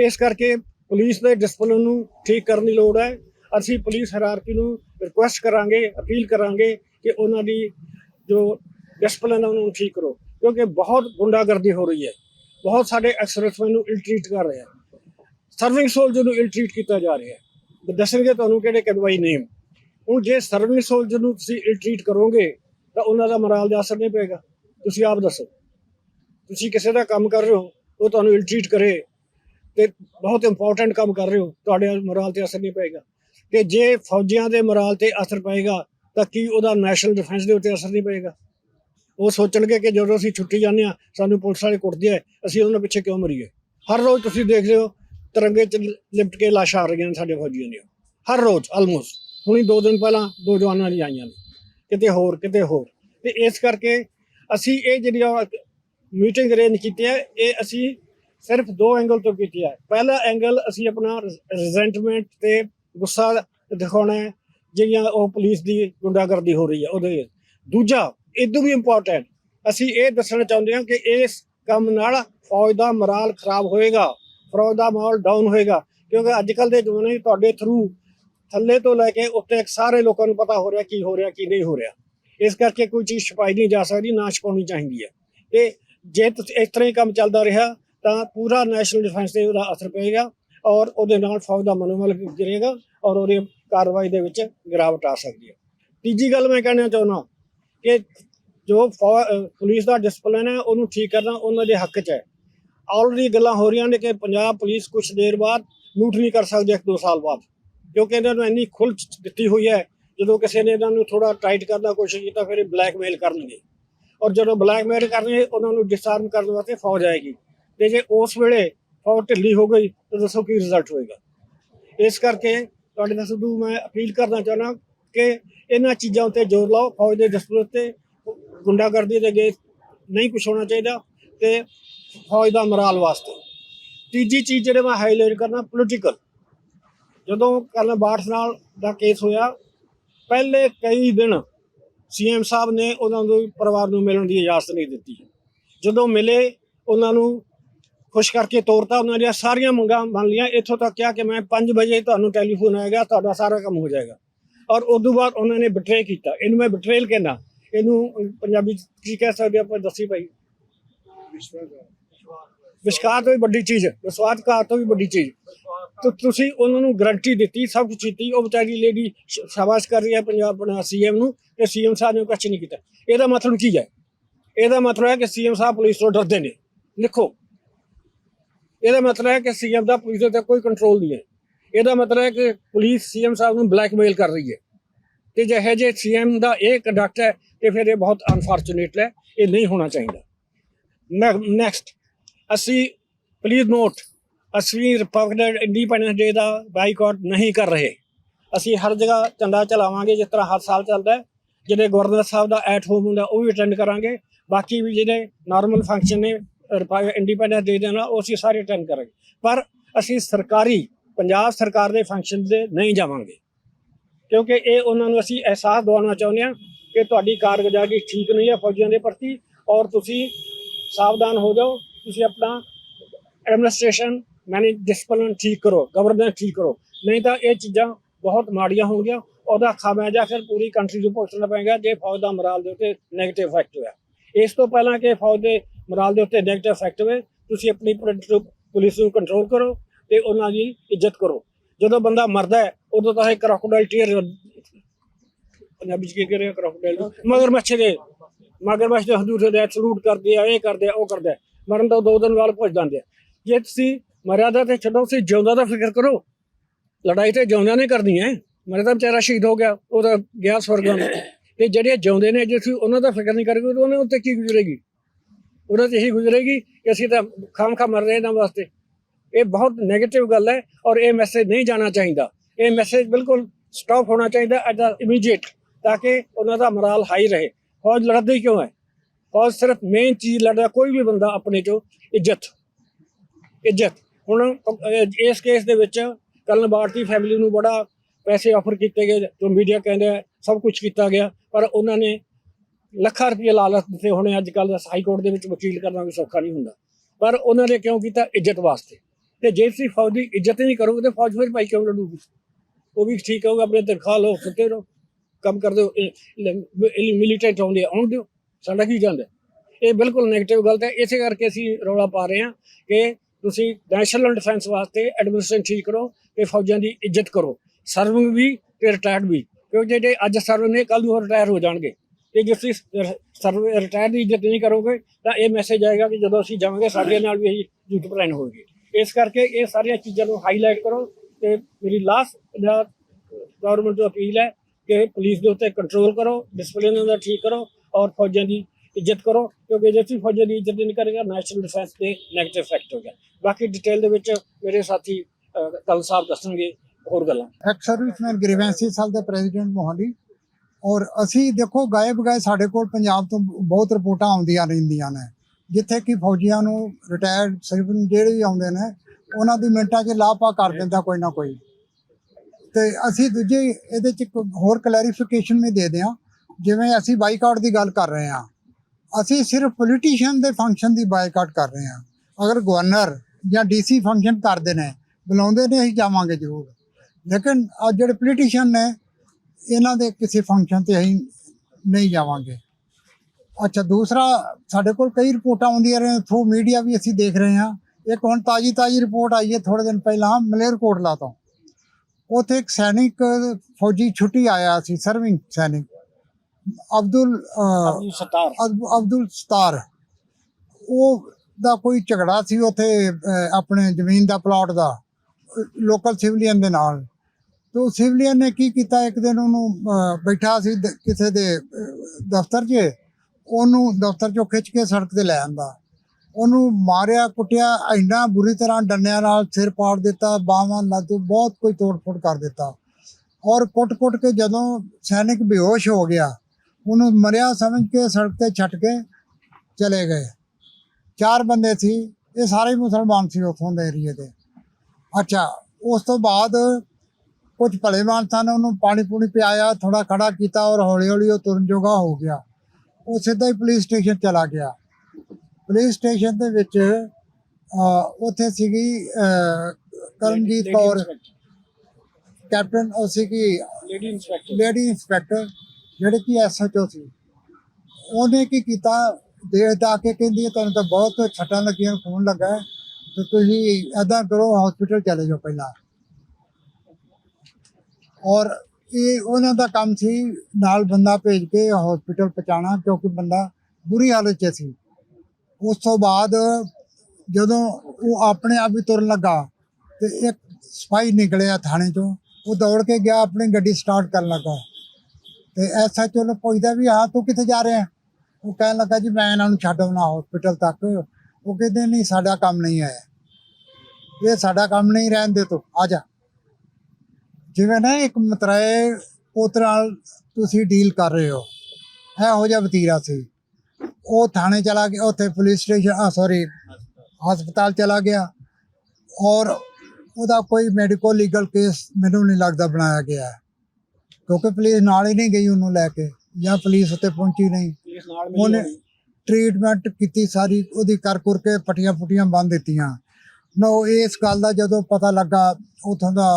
ਇਸ ਕਰਕੇ ਪੁਲਿਸ ਦੇ ਡਿਸਪਲਿਨ ਨੂੰ ਠੀਕ ਕਰਨ ਦੀ ਲੋੜ ਹੈ ਅਸੀਂ ਪੁਲਿਸ ਹਰਾਰਕੀ ਨੂੰ ਰਿਕੁਐਸਟ ਕਰਾਂਗੇ, ਅਪੀਲ ਕਰਾਂਗੇ ਕਿ ਉਹਨਾਂ ਦੀ ਜੋ ਡਿਸਪਲਿਨ ਉਹਨਾਂ ਨੂੰ ਠੀਕ ਕਰੋ। ਕਿਉਂਕਿ ਬਹੁਤ ਗੁੰਡਾਗਰਦੀ ਹੋ ਰਹੀ ਹੈ। ਬਹੁਤ ਸਾਡੇ ਐਕਸਰਸਮੈਨ ਨੂੰ ਇਲ ਟ੍ਰੀਟ ਕਰ ਰਹੇ ਆ ਸਰਵਿੰਗ ਸੋਲਜਰ ਨੂੰ ਇਲ ਟ੍ਰੀਟ ਕੀਤਾ ਜਾ ਰਿਹਾ ਹੈ। ਦੱਸਣਗੇ ਤੁਹਾਨੂੰ ਕਿਹੜੇ ਕਦਵਾਈ ਨੇਮ ਹੁਣ ਜੇ ਸਰਵਿੰਗ ਸੋਲਜਰ ਨੂੰ ਤੁਸੀਂ ਇਲ ਟ੍ਰੀਟ ਕਰੋਗੇ, ਤਾਂ ਉਹਨਾਂ ਦਾ ਮੋਰਲ ਦਾ ਅਸਰ ਨਹੀਂ ਪਏਗਾ। ਤੁਸੀਂ ਆਪ ਦੱਸੋ। ਤੁਸੀਂ ਕਿਸੇ ਦਾ ਕੰਮ ਕਰ ਰਹੇ ਹੋ, ਉਹ ਤੁਹਾਨੂੰ ਇਲ ਟ੍ਰੀਟ ਕਰੇ ਤੇ ਬਹੁਤ ਇੰਪੋਰਟੈਂਟ ਕੰਮ ਕਰ ਰਹੇ ਹੋ, ਤੁਹਾਡੇ ਮੋਰਲ ਤੇ ਅਸਰ ਨਹੀਂ ਪਏਗਾ। ਕਿ ਜੇ ਫੌਜੀਆਂ ਦੇ ਮੋਰਲ ਤੇ ਅਸਰ ਪਏਗਾ, ਤਾਂ ਕੀ ਉਹਦਾ ਨੈਸ਼ਨਲ ਡਿਫੈਂਸ ਦੇ ਉੱਤੇ ਅਸਰ ਨਹੀਂ ਪਏਗਾ? ਉਹ ਸੋਚਣਗੇ ਕਿ ਜਦੋਂ ਅਸੀਂ ਛੁੱਟੀ ਜਾਂਦੇ ਆ ਸਾਨੂੰ ਪੁਲਿਸ ਵਾਲੇ ਕੁੱਟਦੇ ਆ, ਅਸੀਂ ਉਹਨਾਂ ਪਿੱਛੇ ਕਿਉਂ ਮਰੀਏ? ਹਰ ਰੋਜ਼ ਤੁਸੀਂ ਦੇਖਦੇ ਹੋ, ਤਿਰੰਗੇ ਚ ਲਿਪਟ ਕੇ ਲਾਸ਼ਾਂ ਆ ਰਹੀਆਂ ਨੇ ਸਾਡੇ ਫੌਜੀਆਂ ਦੀਆਂ। ਹਰ ਰੋਜ਼ ਆਲਮੋਸਟ ਹੁਣੀ ਦੋ ਦਿਨ ਪਹਿਲਾਂ ਦੋ ਜਵਾਨਾਂ ਦੀ ਆਈਆਂ ਨੇ। ਕਿਤੇ ਹੋਰ ਕਿਤੇ ਹੋਰ। ਤੇ ਇਸ ਕਰਕੇ ਅਸੀਂ ਇਹ ਜਿਹੜੀ ਮੀਟਿੰਗ ਅਰੇਂਜ ਕੀਤੀ ਹੈ ਇਹ ਅਸੀਂ ਸਿਰਫ ਦੋ ਐਂਗਲ ਤੋਂ ਕੀਤੀ ਹੈ ਪਹਿਲਾ ਐਂਗਲ ਅਸੀਂ ਆਪਣਾ ਰਿਜ਼ੈਂਟਮੈਂਟ ਤੇ ਗੁੱਸਾ ਦਿਖਾਉਣਾ ਹੈ, ਜਿਹੜੀਆਂ ਉਹ ਪੁਲਿਸ ਦੀ ਗੁੰਡਾਗਰਦੀ ਹੋ ਰਹੀ ਹੈ ਉਹਦੇ ਦੂਜਾ ਇਦੋਂ ਵੀ ਇੰਪੋਰਟੈਂਟ ਅਸੀਂ ਇਹ ਦੱਸਣਾ ਚਾਹੁੰਦੇ ਹਾਂ ਕਿ ਇਸ ਕੰਮ ਨਾਲ ਫੌਜ ਦਾ ਮੋਰਲ ਖਰਾਬ ਹੋਏਗਾ, ਫੌਜ ਦਾ ਮਾਹੌਲ ਡਾਊਨ ਹੋਏਗਾ, ਕਿਉਂਕਿ ਅੱਜ ਕੱਲ ਦੇ ਜ਼ਮਾਨੇ ਤੁਹਾਡੇ ਥਰੂ ਥੱਲੇ ਤੋਂ ਲੈ ਕੇ ਉੱਤੇ ਸਾਰੇ ਲੋਕਾਂ ਨੂੰ ਪਤਾ ਹੋ ਰਿਹਾ ਕੀ ਹੋ ਰਿਹਾ, ਕੀ ਨਹੀਂ ਹੋ ਰਿਹਾ। ਇਸ ਕਰਕੇ ਕੋਈ ਚੀਜ਼ ਛਪਾਈ ਨਹੀਂ ਜਾ ਸਕਦੀ, ਨਾ ਛਪਾਉਣੀ ਚਾਹੀਦੀ ਹੈ। ਤੇ ਜੇ ਇਸ ਤਰ੍ਹਾਂ ਹੀ ਕੰਮ ਚੱਲਦਾ ਰਿਹਾ, ਤਾਂ ਪੂਰਾ ਨੈਸ਼ਨਲ ਡਿਫੈਂਸ ਤੇ ਉਹਦਾ ਅਸਰ ਪਏਗਾ। ਔਰ ਉਹਦੇ ਨਾਲ ਫੌਜ ਦਾ ਮਨੋਬਲ ਗਿਰੇਗਾ ਔਰ ਉਹਦੀ ਕਾਰਵਾਈ ਦੇ ਵਿੱਚ ਗਿਰਾਵਟ ਆ ਸਕਦੀ ਹੈ। ਤੀਜੀ ਗੱਲ ਮੈਂ ਕਹਿਣਾ ਚਾਹੁੰਦਾ ਕਿ ਜੋ ਫੌ- ਪੁਲਿਸ ਦਾ ਡਿਸਪਲਿਨ ਹੈ, ਉਹਨੂੰ ਠੀਕ ਕਰਨਾ ਉਹਨਾਂ ਦੇ ਹੱਕ 'ਚ ਹੈ। ਆਲਰੇਡੀ ਗੱਲਾਂ ਹੋ ਰਹੀਆਂ ਨੇ ਕਿ ਪੰਜਾਬ ਪੁਲਿਸ ਕੁਝ ਦੇਰ ਬਾਅਦ ਲੂਟ ਨਹੀਂ ਕਰ ਸਕਦੀ, ਇੱਕ ਦੋ ਸਾਲ ਬਾਅਦ। ਕਿਉਂਕਿ ਇਹਨਾਂ ਨੂੰ ਇੰਨੀ ਖੁੱਲ੍ਹ ਦਿੱਤੀ ਹੋਈ ਹੈ, ਜਦੋਂ ਕਿਸੇ ਨੇ ਇਹਨਾਂ ਨੂੰ ਥੋੜਾ ਟਾਈਟ ਕਰਨ ਦਾ ਕੋਸ਼ਿਸ਼ ਕੀਤਾ, ਫਿਰ ਇਹ ਬਲੈਕਮੇਲ ਕਰਨਗੇ। ਔਰ ਜਦੋਂ ਬਲੈਕਮੇਲ ਕਰਨਗੇ, ਉਹਨਾਂ ਨੂੰ ਡਿਸਆਰਮ ਕਰਨ ਵਾਸਤੇ ਫੌਜ ਆਏਗੀ। ਤੇ ਜੇ ਉਸ ਵੇਲੇ ਫੌਜ ਢਿੱਲੀ ਹੋ ਗਈ ਤਾਂ ਦੱਸੋ ਕੀ ਰਿਜ਼ਲਟ ਹੋਏਗਾ। ਇਸ ਕਰਕੇ ਤੁਹਾਡੇ ਨਾਲ ਸਿੱਧੂ ਮੈਂ ਅਪੀਲ ਕਰਨਾ ਚਾਹੁੰਦਾ ਕਿ ਇਹਨਾਂ ਚੀਜ਼ਾਂ ਉੱਤੇ ਜ਼ੋਰ ਲਾਓ, ਫੌਜ ਦੇ ਡਿਸਪਲਿਨ ਤੇ ਗੁੰਡਾਗਰਦੀ ਦੇ ਅੱਗੇ ਨਹੀਂ ਕੁਝ ਹੋਣਾ ਚਾਹੀਦਾ ਤੇ ਫੌਜ ਦਾ ਮਰਾਲ ਵਾਸਤੇ। ਤੀਜੀ ਚੀਜ਼ ਜਿਹੜੇ ਮੈਂ ਹਾਈਲਾਈਟ ਕਰਨਾ ਪੋਲੀਟੀਕਲ ਜਦੋਂ ਕੱਲ ਬਾਠ ਨਾਲ ਦਾ ਕੇਸ ਹੋਇਆ, ਪਹਿਲੇ ਕਈ ਦਿਨ ਸੀਐਮ ਸਾਹਿਬ ਨੇ ਉਹਨਾਂ ਦੇ ਪਰਿਵਾਰ ਨੂੰ ਮਿਲਣ ਦੀ ਇਜਾਜ਼ਤ ਨਹੀਂ ਦਿੱਤੀ। ਜਦੋਂ ਮਿਲੇ, ਉਹਨਾਂ ਨੂੰ ਖੁਸ਼ ਕਰਕੇ ਤੋਰਤਾ ਉਹਨਾਂ ਦੀਆਂ ਸਾਰੀਆਂ ਮੰਗਾਂ ਮੰਨ ਲੀਆਂ ਇੱਥੋਂ ਤੱਕ ਕਿਹਾ ਕਿ ਮੈਂ 5 ਵਜੇ ਤੁਹਾਨੂੰ ਟੈਲੀਫੋਨ ਆਏਗਾ, ਤੁਹਾਡਾ ਸਾਰਾ ਕੰਮ ਹੋ ਜਾਏਗਾ। ਔਰ ਉਸ ਤੋਂ ਬਾਅਦ ਉਹਨਾਂ ਨੇ ਬਿਟਰੇ ਕੀਤਾ। ਇਹਨੂੰ ਮੈਂ ਬਿਟਰੇਲ ਕਹਿੰਦਾ। ਇਹਨੂੰ ਪੰਜਾਬੀ ਕੀ ਕਹਿ ਸਕਦੇ ਆਪਾਂ, ਦੱਸੀ ਭਾਈ। ਵਿਸ਼ਵਾਸ ਤੋਂ ਵੀ ਵੱਡੀ ਚੀਜ਼ ਹੈ ਤੋਂ ਵੀ ਵੱਡੀ ਚੀਜ਼। ਤੇ, ਤੁਸੀਂ ਉਹਨਾਂ ਨੂੰ ਗਰੰਟੀ ਦਿੱਤੀ, ਸਭ ਕੁਝ ਕੀਤੀ। ਉਹ ਵਿਚਾਰੀ ਲੇਡੀ ਸ਼ਾਬਾਸ਼ ਕਰ ਰਹੀ ਹੈ ਪੰਜਾਬ ਆਪਣਾ ਸੀਐਮ ਨੂੰ ਤੇ ਸੀਐਮ ਸਾਹਿਬ ਨੇ ਕੁਛ ਨਹੀਂ ਕੀਤਾ। ਇਹਦਾ ਮਤਲਬ ਕੀ ਹੈ? ਇਹਦਾ ਮਤਲਬ ਹੈ ਕਿ ਸੀਐਮ ਸਾਹਿਬ ਪੁਲਿਸ ਤੋਂ ਡਰਦੇ ਨੇ। ਲਿਖੋ। ਇਹਦਾ ਮਤਲਬ ਹੈ ਕਿ ਸੀਐਮ ਦਾ ਪੁਲਿਸ ਤੇ ਕੋਈ ਕੰਟਰੋਲ ਨਹੀਂ ਹੈ। ਇਹਦਾ ਮਤਲਬ ਹੈ ਕਿ ਪੁਲਿਸ ਸੀਐਮ ਸਾਹਿਬ ਨੂੰ ਬਲੈਕਮੇਲ ਕਰ ਰਹੀ ਹੈ। ਤੇ ਜੇ ਹੈ ਜੇ ਸੀਐਮ ਦਾ ਇਹ ਕੰਡਕਟ ਹੈ ਤੇ ਫਿਰ ਇਹ ਬਹੁਤ ਅਨਫੋਰਚੂਨੇਟ ਹੈ। ਇਹ ਨਹੀਂ ਹੋਣਾ ਚਾਹੀਦਾ। ਨੈਕਸਟ ਅਸੀਂ ਪਲੀਜ਼ ਨੋਟ ਅਸੀਂ ਰਿਪਬਲਿਕ ਇੰਡੀਪੈਂਡੈਂਸ ਡੇ ਦਾ ਬਾਈਕਾਟ ਨਹੀਂ ਕਰ ਰਹੇ। ਅਸੀਂ ਹਰ ਜਗ੍ਹਾ ਝੰਡਾ ਚਲਾਵਾਂਗੇ, ਜਿਸ ਤਰ੍ਹਾਂ ਹਰ ਸਾਲ ਚੱਲਦਾ ਜਿਹੜੇ ਗਵਰਨਰ ਸਾਹਿਬ ਦਾ ਐਟ ਹੋਮ ਹੁੰਦਾ, ਉਹ ਵੀ ਅਟੈਂਡ ਕਰਾਂਗੇ। ਬਾਕੀ ਵੀ ਜਿਹੜੇ ਨਾਰਮਲ ਫੰਕਸ਼ਨ ਨੇ ਇੰਡੀਪੈਂਡੈਂਸ ਡੇ ਦੇ ਨਾਲ ਉਹ ਅਸੀਂ ਸਾਰੇ ਅਟੈਂਡ ਕਰਾਂਗੇ। ਪਰ ਅਸੀਂ ਸਰਕਾਰੀ, ਪੰਜਾਬ ਸਰਕਾਰ ਦੇ ਫੰਕਸ਼ਨ ਦੇ ਨਹੀਂ ਜਾਵਾਂਗੇ। ਕਿਉਂਕਿ ਇਹ ਉਹਨਾਂ ਨੂੰ ਅਸੀਂ ਅਹਿਸਾਸ ਦਿਵਾਉਣਾ ਚਾਹੁੰਦੇ ਹਾਂ ਕਿ ਤੁਹਾਡੀ ਕਾਰਗੁਜ਼ਾਰੀ ਠੀਕ ਨਹੀਂ ਹੈ ਫੌਜੀਆਂ ਦੇ ਪ੍ਰਤੀ ਔਰ ਤੁਸੀਂ ਸਾਵਧਾਨ ਹੋ ਜਾਓ, ਤੁਸੀਂ ਆਪਣਾ ਐਡਮਿਨਿਸਟ੍ਰੇਸ਼ਨ ਮੈਨੇਜ ਡਿਸਪਲਿਨ ਠੀਕ ਕਰੋ ਗਵਰਨੈਂਸ ਠੀਕ ਕਰੋ। ਨਹੀਂ ਤਾਂ ਇਹ ਚੀਜ਼ਾਂ ਬਹੁਤ ਮਾੜੀਆਂ ਹੋਣਗੀਆਂ, ਉਹਦਾ ਖਾਮਿਆਜਾ ਫਿਰ ਪੂਰੀ ਕੰਟਰੀ ਨੂੰ ਭੁਗਤਣਾ ਪਏਗਾ ਜੇ ਫੌਜ ਦਾ ਮੋਰਲ ਦੇ ਉੱਤੇ ਨੈਗੇਟਿਵ ਇਫੈਕਟ ਹੋਇਆ। ਇਸ ਤੋਂ ਪਹਿਲਾਂ ਕਿ ਫੌਜ ਦੇ ਮੋਰਲ ਦੇ ਉੱਤੇ ਨੈਗੇਟਿਵ ਇਫੈਕਟ ਹੋਵੇ, ਤੁਸੀਂ ਆਪਣੀ ਪੁਲਿਸ- ਪੁਲਿਸ ਨੂੰ ਕੰਟਰੋਲ ਕਰੋ ਤੇ ਉਹਨਾਂ ਦੀ ਇੱਜ਼ਤ ਕਰੋ। ਜਦੋਂ ਬੰਦਾ ਮਰਦਾ ਹੈ, ਉਦੋਂ ਤਾਂ ਇਹ ਕ੍ਰੋਕੋਡਾਈਲ ਟੀਅਰ ਪੰਜਾਬੀ ਚ ਕੀ ਕਰੇ ਕ੍ਰੋਕੋਡਾਈਲ ਮਗਰ ਮੱਛੇ ਦੇ। ਮਗਰ ਮੱਛ ਦੇ ਹਦੂਰ ਦੇ ਸਲੂਟ ਕਰਦੇ ਆ, ਇਹ ਕਰਦੇ ਆ, ਉਹ ਕਰਦੇ ਆ। ਮਰਨ ਤੋਂ ਦੋ ਦਿਨ ਬਾਅਦ ਪੁੱਜ ਜਾਂਦੇ ਆ। ਜੇ ਤੁਸੀਂ ਮਰਿਆਦਾ ਤੇ ਛੱਡੋ, ਤੁਸੀਂ ਜਿਉਂਦਾ ਦਾ ਫਿਕਰ ਕਰੋ। ਲੜਾਈ ਤੇ ਜਿਉਂਦਿਆਂ ਨੇ ਕਰਨੀ ਹੈ। ਮਰੇ ਤਾਂ ਵਿਚਾਰਾ ਸ਼ਹੀਦ ਹੋ ਗਿਆ, ਉਹ ਤਾਂ ਗਿਆ ਸਵਰਗਾਂ ਨੂੰ ਤੇ ਜਿਹੜੇ ਜਿਉਂਦੇ ਨੇ, ਜੇ ਤੁਸੀਂ ਉਹਨਾਂ ਦਾ ਫਿਕਰ ਨਹੀਂ ਕਰੋਗੇ, ਤਾਂ ਉਹਨਾਂ ਉੱਤੇ ਕੀ ਗੁਜ਼ਰੇਗੀ? ਉਹਨਾਂ 'ਚ ਇਹੀ ਗੁਜ਼ਰੇਗੀ ਕਿ ਅਸੀਂ ਤਾਂ ਖਾਮਖਾ ਮਰ ਰਹੇ ਇਹਨਾਂ ਵਾਸਤੇ। ਇਹ ਬਹੁਤ 네ਗੇਟਿਵ ਗੱਲ ਹੈ ਔਰ ਇਹ ਮੈਸੇਜ ਨਹੀਂ ਜਾਣਾ ਚਾਹੀਦਾ। ਇਹ ਮੈਸੇਜ ਬਿਲਕੁਲ ਸਟਾਪ ਹੋਣਾ ਚਾਹੀਦਾ ਐਟ ਦਾ ਇਮੀਡੀਏਟ ਤਾਂ ਕਿ ਉਹਨਾਂ ਦਾ ਮੋਰਲ ਹਾਈ ਰਹੇ। ਫੌਜ ਲੜਦੀ ਕਿਉਂ ਹੈ? ਫੌਜ ਸਿਰਫ ਮੇਨ ਚੀਜ਼ ਲੜਦਾ, ਕੋਈ ਵੀ ਬੰਦਾ ਆਪਣੇ ਚੋਂ ਇੱਜ਼ਤ। ਇੱਜ਼ਤ। ਹੁਣ ਇਸ ਕੇਸ ਦੇ ਵਿੱਚ ਕਰਨ ਬਾਰਤੀ ਫੈਮਿਲੀ ਨੂੰ ਬੜਾ ਪੈਸੇ ਆਫਰ ਕੀਤੇ ਗਏ, ਜੋ ਮੀਡੀਆ ਕਹਿੰਦੇ ਆ, ਸਭ ਕੁਝ ਕੀਤਾ ਗਿਆ, ਪਰ ਉਹਨਾਂ ਨੇ ਲੱਖਾਂ ਰੁਪਏ ਲਾਲਚ ਦਿੱਤੇ ਹੋਣੇ ਅੱਜ ਕੱਲ ਹਾਈ ਕੋਰਟ ਦੇ ਵਿੱਚ ਵਕੀਲ ਕਰਨਾ ਵੀ ਸੌਖਾ ਨਹੀਂ ਹੁੰਦਾ। ਪਰ ਉਹਨਾਂ ਨੇ ਕਿਉਂ ਕੀਤਾ? ਇੱਜ਼ਤ ਵਾਸਤੇ। ਤੇ ਜੇ ਤੁਸੀਂ ਫੌਜ ਦੀ ਇੱਜ਼ਤ ਹੀ ਨਹੀਂ ਕਰੋਗੇ ਤੇ ਫੌਜ ਫਿਰ ਭਾਈ ਕਿਉਂ ਲੜੂਗੀ? ਉਹ ਵੀ ਠੀਕ ਹੋਊਗਾ, ਆਪਣੇ ਤਨਖਾਹ ਲਓ, ਸੁੱਤੇ ਰਹੋ, ਕੰਮ ਕਰਦੇ ਹੋ ਮਿਲੀਟੈਂਟ ਆਉਂਦੇ ਆਉਣ ਦਿਓ। ਸਾਡਾ ਕੀ ਜਾਂਦਾ? ਇਹ ਬਿਲਕੁਲ 네ਗੇਟਿਵ ਗੱਲ ਹੈ। ਇਸੇ ਕਰਕੇ ਅਸੀਂ ਰੌਲਾ ਪਾ ਰਹੇ ਹਾਂ ਕਿ ਤੁਸੀਂ ਨੈਸ਼ਨਲ ਡਿਫੈਂਸ ਵਾਸਤੇ ਐਡਮਿਨਿਸਟ੍ਰੇਸ਼ਨ ਠੀਕ ਕਰੋ ਤੇ ਫੌਜਾਂ ਦੀ ਇੱਜ਼ਤ ਕਰੋ। ਸਰਵਿੰਗ ਵੀ ਤੇ ਰਿਟਾਇਰਡ ਵੀ। ਕਿਉਂਕਿ ਜਿਹੜੇ ਅੱਜ ਸਰਵਿੰਗ ਨੇ ਕੱਲ ਨੂੰ ਰਿਟਾਇਰ ਹੋ ਜਾਣਗੇ। ਤੇ ਜੇ ਤੁਸੀਂ ਸਰਵ ਰਿਟਾਇਰ ਦੀ ਇੱਜ਼ਤ ਨਹੀਂ ਕਰੋਗੇ, ਤਾਂ ਇਹ ਮੈਸੇਜ ਆਏਗਾ ਕਿ ਜਦੋਂ ਅਸੀਂ ਜਾਵਾਂਗੇ, ਸਾਡੇ ਨਾਲ ਵੀ ਇਹੀ ਯੂਥ ਪਲਾਨ ਹੋਏਗੀ। ਇਸ ਕਰਕੇ ਇਹ ਸਾਰੀਆਂ ਚੀਜ਼ਾਂ ਨੂੰ ਹਾਈਲਾਈਟ ਕਰੋ ਤੇ ਮੇਰੀ ਲਾਸਟ ਗਵਰਨਮੈਂਟ ਨੂੰ ਅਪੀਲ ਹੈ ਕਿ ਪੁਲਿਸ ਦੇ ਉੱਤੇ ਕੰਟਰੋਲ ਕਰੋ ਡਿਸਪਲਿਨ ਦਾ ਠੀਕ ਕਰੋ ਔਰ ਫੌਜਾਂ ਦੀ ਇੱਜ਼ਤ ਕਰੋ, ਕਿਉਂਕਿ ਜੇ ਤੁਸੀਂ ਫੌਜਾਂ ਦੀ ਇੱਜ਼ਤ ਨਹੀਂ ਕਰੇਗਾ ਨੈਸ਼ਨਲ ਡਿਫੈਂਸ ਤੇ ਨੈਗੇਟਿਵ ਇਫੈਕਟ ਹੋਗਾ ਬਾਕੀ ਡਿਟੇਲ ਦੇ ਵਿੱਚ ਮੇਰੇ ਸਾਥੀ ਕੱਲ ਸਾਹਿਬ ਦੱਸਣਗੇ ਹੋਰ ਗੱਲਾਂ। ਐਕਸ ਸਰਵਿਸਮੈਨ ਗ੍ਰੀਵੈਂਸੀ ਸੈਲ ਦੇ ਪ੍ਰੈਜ਼ੀਡੈਂਟ ਮੋਹਾਲੀ ਔਰ ਅਸੀਂ ਦੇਖੋ ਗਾਏ ਬਗਾਏ ਸਾਡੇ ਕੋਲ ਪੰਜਾਬ ਤੋਂ ਬਹੁਤ ਰਿਪੋਰਟਾਂ ਆਉਂਦੀਆਂ ਰਹਿੰਦੀਆਂ ਨੇ। ਜਿੱਥੇ ਕਿ ਫੌਜੀਆਂ ਨੂੰ ਰਿਟਾਇਰਡ ਸਰਵਿਸ ਜਿਹੜੇ ਵੀ ਆਉਂਦੇ ਨੇ ਉਹਨਾਂ ਦੀ ਮਿੰਟਾਂ 'ਚ ਲਾਪਾ ਕਰ ਦਿੰਦਾ ਕੋਈ ਨਾ ਕੋਈ। ਤੇ ਅਸੀਂ ਦੂਜੇ ਇਹਦੇ 'ਚ ਇੱਕ ਹੋਰ ਕਲੈਰੀਫਿਕੇਸ਼ਨ ਵੀ ਦੇ ਦਿਆਂ ਜਿਵੇਂ ਅਸੀਂ ਬਾਈਕਾਟ ਦੀ ਗੱਲ ਕਰ ਰਹੇ ਹਾਂ। ਅਸੀਂ ਸਿਰਫ ਪੋਲੀਟੀਸ਼ੀਅਨ ਦੇ ਫੰਕਸ਼ਨ ਦੀ ਬਾਈਕਾਟ ਕਰ ਰਹੇ ਹਾਂ। ਅਗਰ ਗਵਰਨਰ ਜਾਂ ਡੀਸੀ ਫੰਕਸ਼ਨ ਕਰਦੇ ਨੇ ਬੁਲਾਉਂਦੇ ਨੇ ਅਸੀਂ ਜਾਵਾਂਗੇ ਜ਼ਰੂਰ। ਲੇਕਿਨ ਆ ਜਿਹੜੇ ਪੋਲੀਟੀਸ਼ੀਅਨ ਨੇ ਇਹਨਾਂ ਦੇ ਕਿਸੇ ਫੰਕਸ਼ਨ ਤੇ ਅਸੀਂ ਨਹੀਂ ਜਾਵਾਂਗੇ। ਅੱਛਾ ਦੂਸਰਾ ਸਾਡੇ ਕੋਲ ਕਈ ਰਿਪੋਰਟਾਂ ਆਉਂਦੀਆਂ ਰਹੇ ਥਰੂ ਮੀਡੀਆ ਵੀ ਅਸੀਂ ਦੇਖ ਰਹੇ ਹਾਂ। ਇੱਕ ਹੁਣ ਤਾਜੀ ਤਾਜੀ ਰਿਪੋਰਟ ਆਈ ਹੈ ਥੋੜੇ ਦਿਨ ਪਹਿਲਾਂ ਮਲੇਰਕੋਟਲਾ ਤੋਂ। ਉੱਥੇ ਇੱਕ ਸੈਨਿਕ ਫੌਜੀ ਛੁੱਟੀ ਆਇਆ ਸੀ ਸਰਵਿੰਗ ਸੈਨਿਕ। ਅਬਦੁਲ ਅਬਦੁਲ ਸਤਾਰ। ਅਬ- ਅਬਦੁਲ ਸਤਾਰ। ਉਹ ਦਾ ਕੋਈ ਝਗੜਾ ਸੀ ਉੱਥੇ ਆਪਣੇ ਜ਼ਮੀਨ ਦਾ ਪਲਾਟ ਦਾ ਲੋਕਲ ਸਿਵਲੀਅਨ ਦੇ ਨਾਲ। ਤੋ ਸਿਵਲੀਅਨ ਨੇ ਕੀ ਕੀਤਾ? ਇੱਕ ਦਿਨ ਉਹਨੂੰ ਬੈਠਾ ਸੀ ਦ- ਕਿਸੇ ਦੇ ਦਫ਼ਤਰ 'ਚ, ਉਹਨੂੰ ਦਫ਼ਤਰ 'ਚੋਂ ਖਿੱਚ ਕੇ ਸੜਕ ਤੇ ਲੈ ਆਂਦਾ। ਉਹਨੂੰ ਮਾਰਿਆ, ਕੁੱਟਿਆ, ਇੰਨਾ ਬੁਰੀ ਤਰ੍ਹਾਂ ਡੰਡਿਆਂ ਨਾਲ ਸਿਰ ਪਾੜ ਦਿੱਤਾ, ਬਾਹਾਂ ਲੱਤ, ਬਹੁਤ ਕੋਈ ਤੋੜ-ਫੋੜ ਕਰ ਦਿੱਤਾ। ਔਰ ਕੁੱਟ-ਕੁੱਟ ਕੇ ਜਦੋਂ ਸੈਨਿਕ ਬੇਹੋਸ਼ ਹੋ ਗਿਆ, ਉਹਨੂੰ ਮਰਿਆ ਸਮਝ ਕੇ, ਸੜਕ ਤੇ ਛੱਡ ਕੇ ਚਲੇ ਗਏ। ਚਾਰ ਬੰਦੇ ਸੀ, ਇਹ ਸਾਰੇ ਮੁਸਲਮਾਨ ਸੀ ਉੱਥੋਂ ਦੇ ਏਰੀਏ ਦੇ। ਅੱਛਾ, ਉਸ ਤੋਂ ਬਾਅਦ ਕੁਝ ਭਲੇ ਮਾਨਸਾਂ ਨੇ ਉਹਨੂੰ ਪਾਣੀ ਪੂਣੀ ਪਿਆਇਆ ਥੋੜਾ ਖੜਾ ਕੀਤਾ ਔਰ ਹੌਲੀ ਹੌਲੀ ਉਹ ਤੁਰਨ ਜੋਗਾ ਹੋ ਗਿਆ। ਉਹ ਸਿੱਧਾ ਹੀ ਪੁਲਿਸ ਸਟੇਸ਼ਨ ਚਲਾ ਗਿਆ। ਪੁਲਿਸ ਸਟੇਸ਼ਨ ਦੇ ਵਿੱਚ ਉੱਥੇ ਸੀਗੀ ਅਹ, ਕਰਮਜੀਤ ਕੌਰ। ਕੈਪਟਨ ਉਹ ਸੀਗੀ ਲੇਡੀ ਇੰਸਪੈਕਟਰ ਲੇਡੀ ਇੰਸਪੈਕਟਰ ਜਿਹੜੇ ਕਿ ਐਸਐਚਓ ਸੀ। ਉਹਨੇ ਕੀ ਕੀਤਾ? ਦੇਖ ਦਾ ਕੇ ਕਹਿੰਦੀ ਤੁਹਾਨੂੰ ਤਾਂ ਬਹੁਤ ਛੱਟਾਂ ਲੱਗੀਆਂ ਖੂਨ ਲੱਗਾ ਤੇ ਤੁਸੀਂ ਐਦਾਂ ਕਰੋ ਹਸਪੀਟਲ ਚਲੇ ਜਾਓ ਪਹਿਲਾਂ। ਔਰ ਇਹ ਉਹਨਾਂ ਦਾ ਕੰਮ ਸੀ ਨਾਲ ਬੰਦਾ ਭੇਜ ਕੇ ਹਸਪੀਟਲ ਪਹੁੰਚਾਉਣਾ, ਕਿਉਂਕਿ ਬੰਦਾ ਬੁਰੀ ਹਾਲਤ 'ਚ ਸੀ। ਉਸ ਤੋਂ ਬਾਅਦ ਜਦੋਂ ਉਹ ਆਪਣੇ ਆਪ ਹੀ ਤੁਰਨ ਲੱਗਾ ਤੇ ਇੱਕ ਸਿਪਾਹੀ ਨਿਕਲਿਆ ਥਾਣੇ ਚੋਂ, ਉਹ ਦੌੜ ਕੇ ਗਿਆ, ਆਪਣੀ ਗੱਡੀ ਸਟਾਰਟ ਕਰਨ ਲੱਗਾ। ਤੇ ਐਸਐਚਓ ਨੂੰ ਪੁੱਛਦਾ ਵੀ, ਹਾਂ, ਤੂੰ ਕਿੱਥੇ ਜਾ ਰਿਹਾ? ਉਹ ਕਹਿਣ ਲੱਗਾ, ਜੀ, ਮੈਂ ਇਹਨਾਂ ਨੂੰ ਛੱਡ ਆਉਣਾ ਹਸਪੀਟਲ ਤੱਕ। ਉਹ ਕਹਿੰਦੇ, ਨਹੀਂ, ਸਾਡਾ ਕੰਮ ਨਹੀਂ ਹੈ ਇਹ ਸਾਡਾ ਕੰਮ ਨਹੀਂ ਰਹਿਣ ਦੇ ਤੂੰ, ਆ ਜਾ। ਜਿਵੇਂ ਨਾ ਇੱਕ ਮਤਰਾਏ ਪੁੱਤ ਨਾਲ ਤੁਸੀਂ ਡੀਲ ਕਰ ਰਹੇ ਹੋ ਇਹੋ ਜਿਹਾ ਵਤੀਰਾ ਸੀ। ਉਹ ਥਾਣੇ ਚਲਾ ਗਿਆ ਉੱਥੇ ਪੁਲਿਸ ਸਟੇਸ਼ਨ ਆ ਸੌਰੀ ਹਸਪਤਾਲ ਚਲਾ ਗਿਆ ਔਰ ਉਹਦਾ ਕੋਈ ਮੈਡੀਕਲ ਲੀਗਲ ਕੇਸ ਮੈਨੂੰ ਨਹੀਂ ਲੱਗਦਾ ਬਣਾਇਆ ਗਿਆ। ਕਿਉਂਕਿ ਪੁਲਿਸ ਨਾਲ ਹੀ ਨਹੀਂ ਗਈ ਉਹਨੂੰ ਲੈ ਕੇ ਜਾਂ ਪੁਲਿਸ ਉੱਤੇ ਪਹੁੰਚੀ ਨਹੀਂ। ਉਹਨੇ ਟ੍ਰੀਟਮੈਂਟ ਕੀਤੀ ਸਾਰੀ ਉਹਦੀ ਕਰ ਕੁਰ ਕੇ ਪਟੀਆਂ ਪੁਟੀਆਂ ਬੰਨ ਦਿੱਤੀਆਂ। ਨੋ ਇਸ ਗੱਲ ਦਾ ਜਦੋਂ ਪਤਾ ਲੱਗਾ, ਉਥੋਂ ਦਾ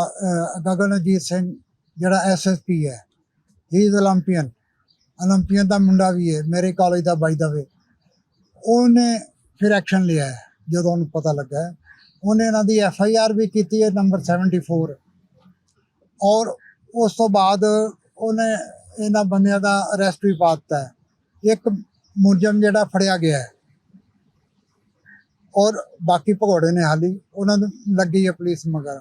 ਗਗਨਜੀਤ ਸਿੰਘ, ਜਿਹੜਾ ਐਸਐਸਪੀ ਹੈ ਹੀ ਇਜ਼ 올림픽ੀਅਨ 올림픽ੀਅਨ ਦਾ ਮੁੰਡਾ ਵੀ ਹੈ, ਮੇਰੇ ਕਾਲਜ ਦਾ ਬਾਈ ਦਾ ਵੇ ਉਹਨੇ ਫਿਰ ਐਕਸ਼ਨ ਲਿਆ ਜਦੋਂ ਉਹਨੂੰ ਪਤਾ ਲੱਗਾ ਉਹਨੇ ਇਹਨਾਂ ਦੀ ਐਫ ਆਈ ਆਰ ਵੀ ਕੀਤੀ ਹੈ ਨੰਬਰ 74 ਔਰ ਉਸ ਤੋਂ ਬਾਅਦ ਉਹਨੇ ਇਹਨਾਂ ਬੰਦਿਆਂ ਦਾ ਅਰੈਸਟ ਵੀ ਪਾ ਦਿੱਤਾ ਇੱਕ ਮੁਲਜ਼ਮ ਜਿਹੜਾ ਫੜਿਆ ਗਿਆ ਹੈ। ਔਰ ਬਾਕੀ ਭਗੌੜੇ ਨੇ ਹਾਲੀ, ਉਹਨਾਂ ਨੂੰ ਲੱਗੀ ਹੈ ਪੁਲਿਸ ਮਗਰ।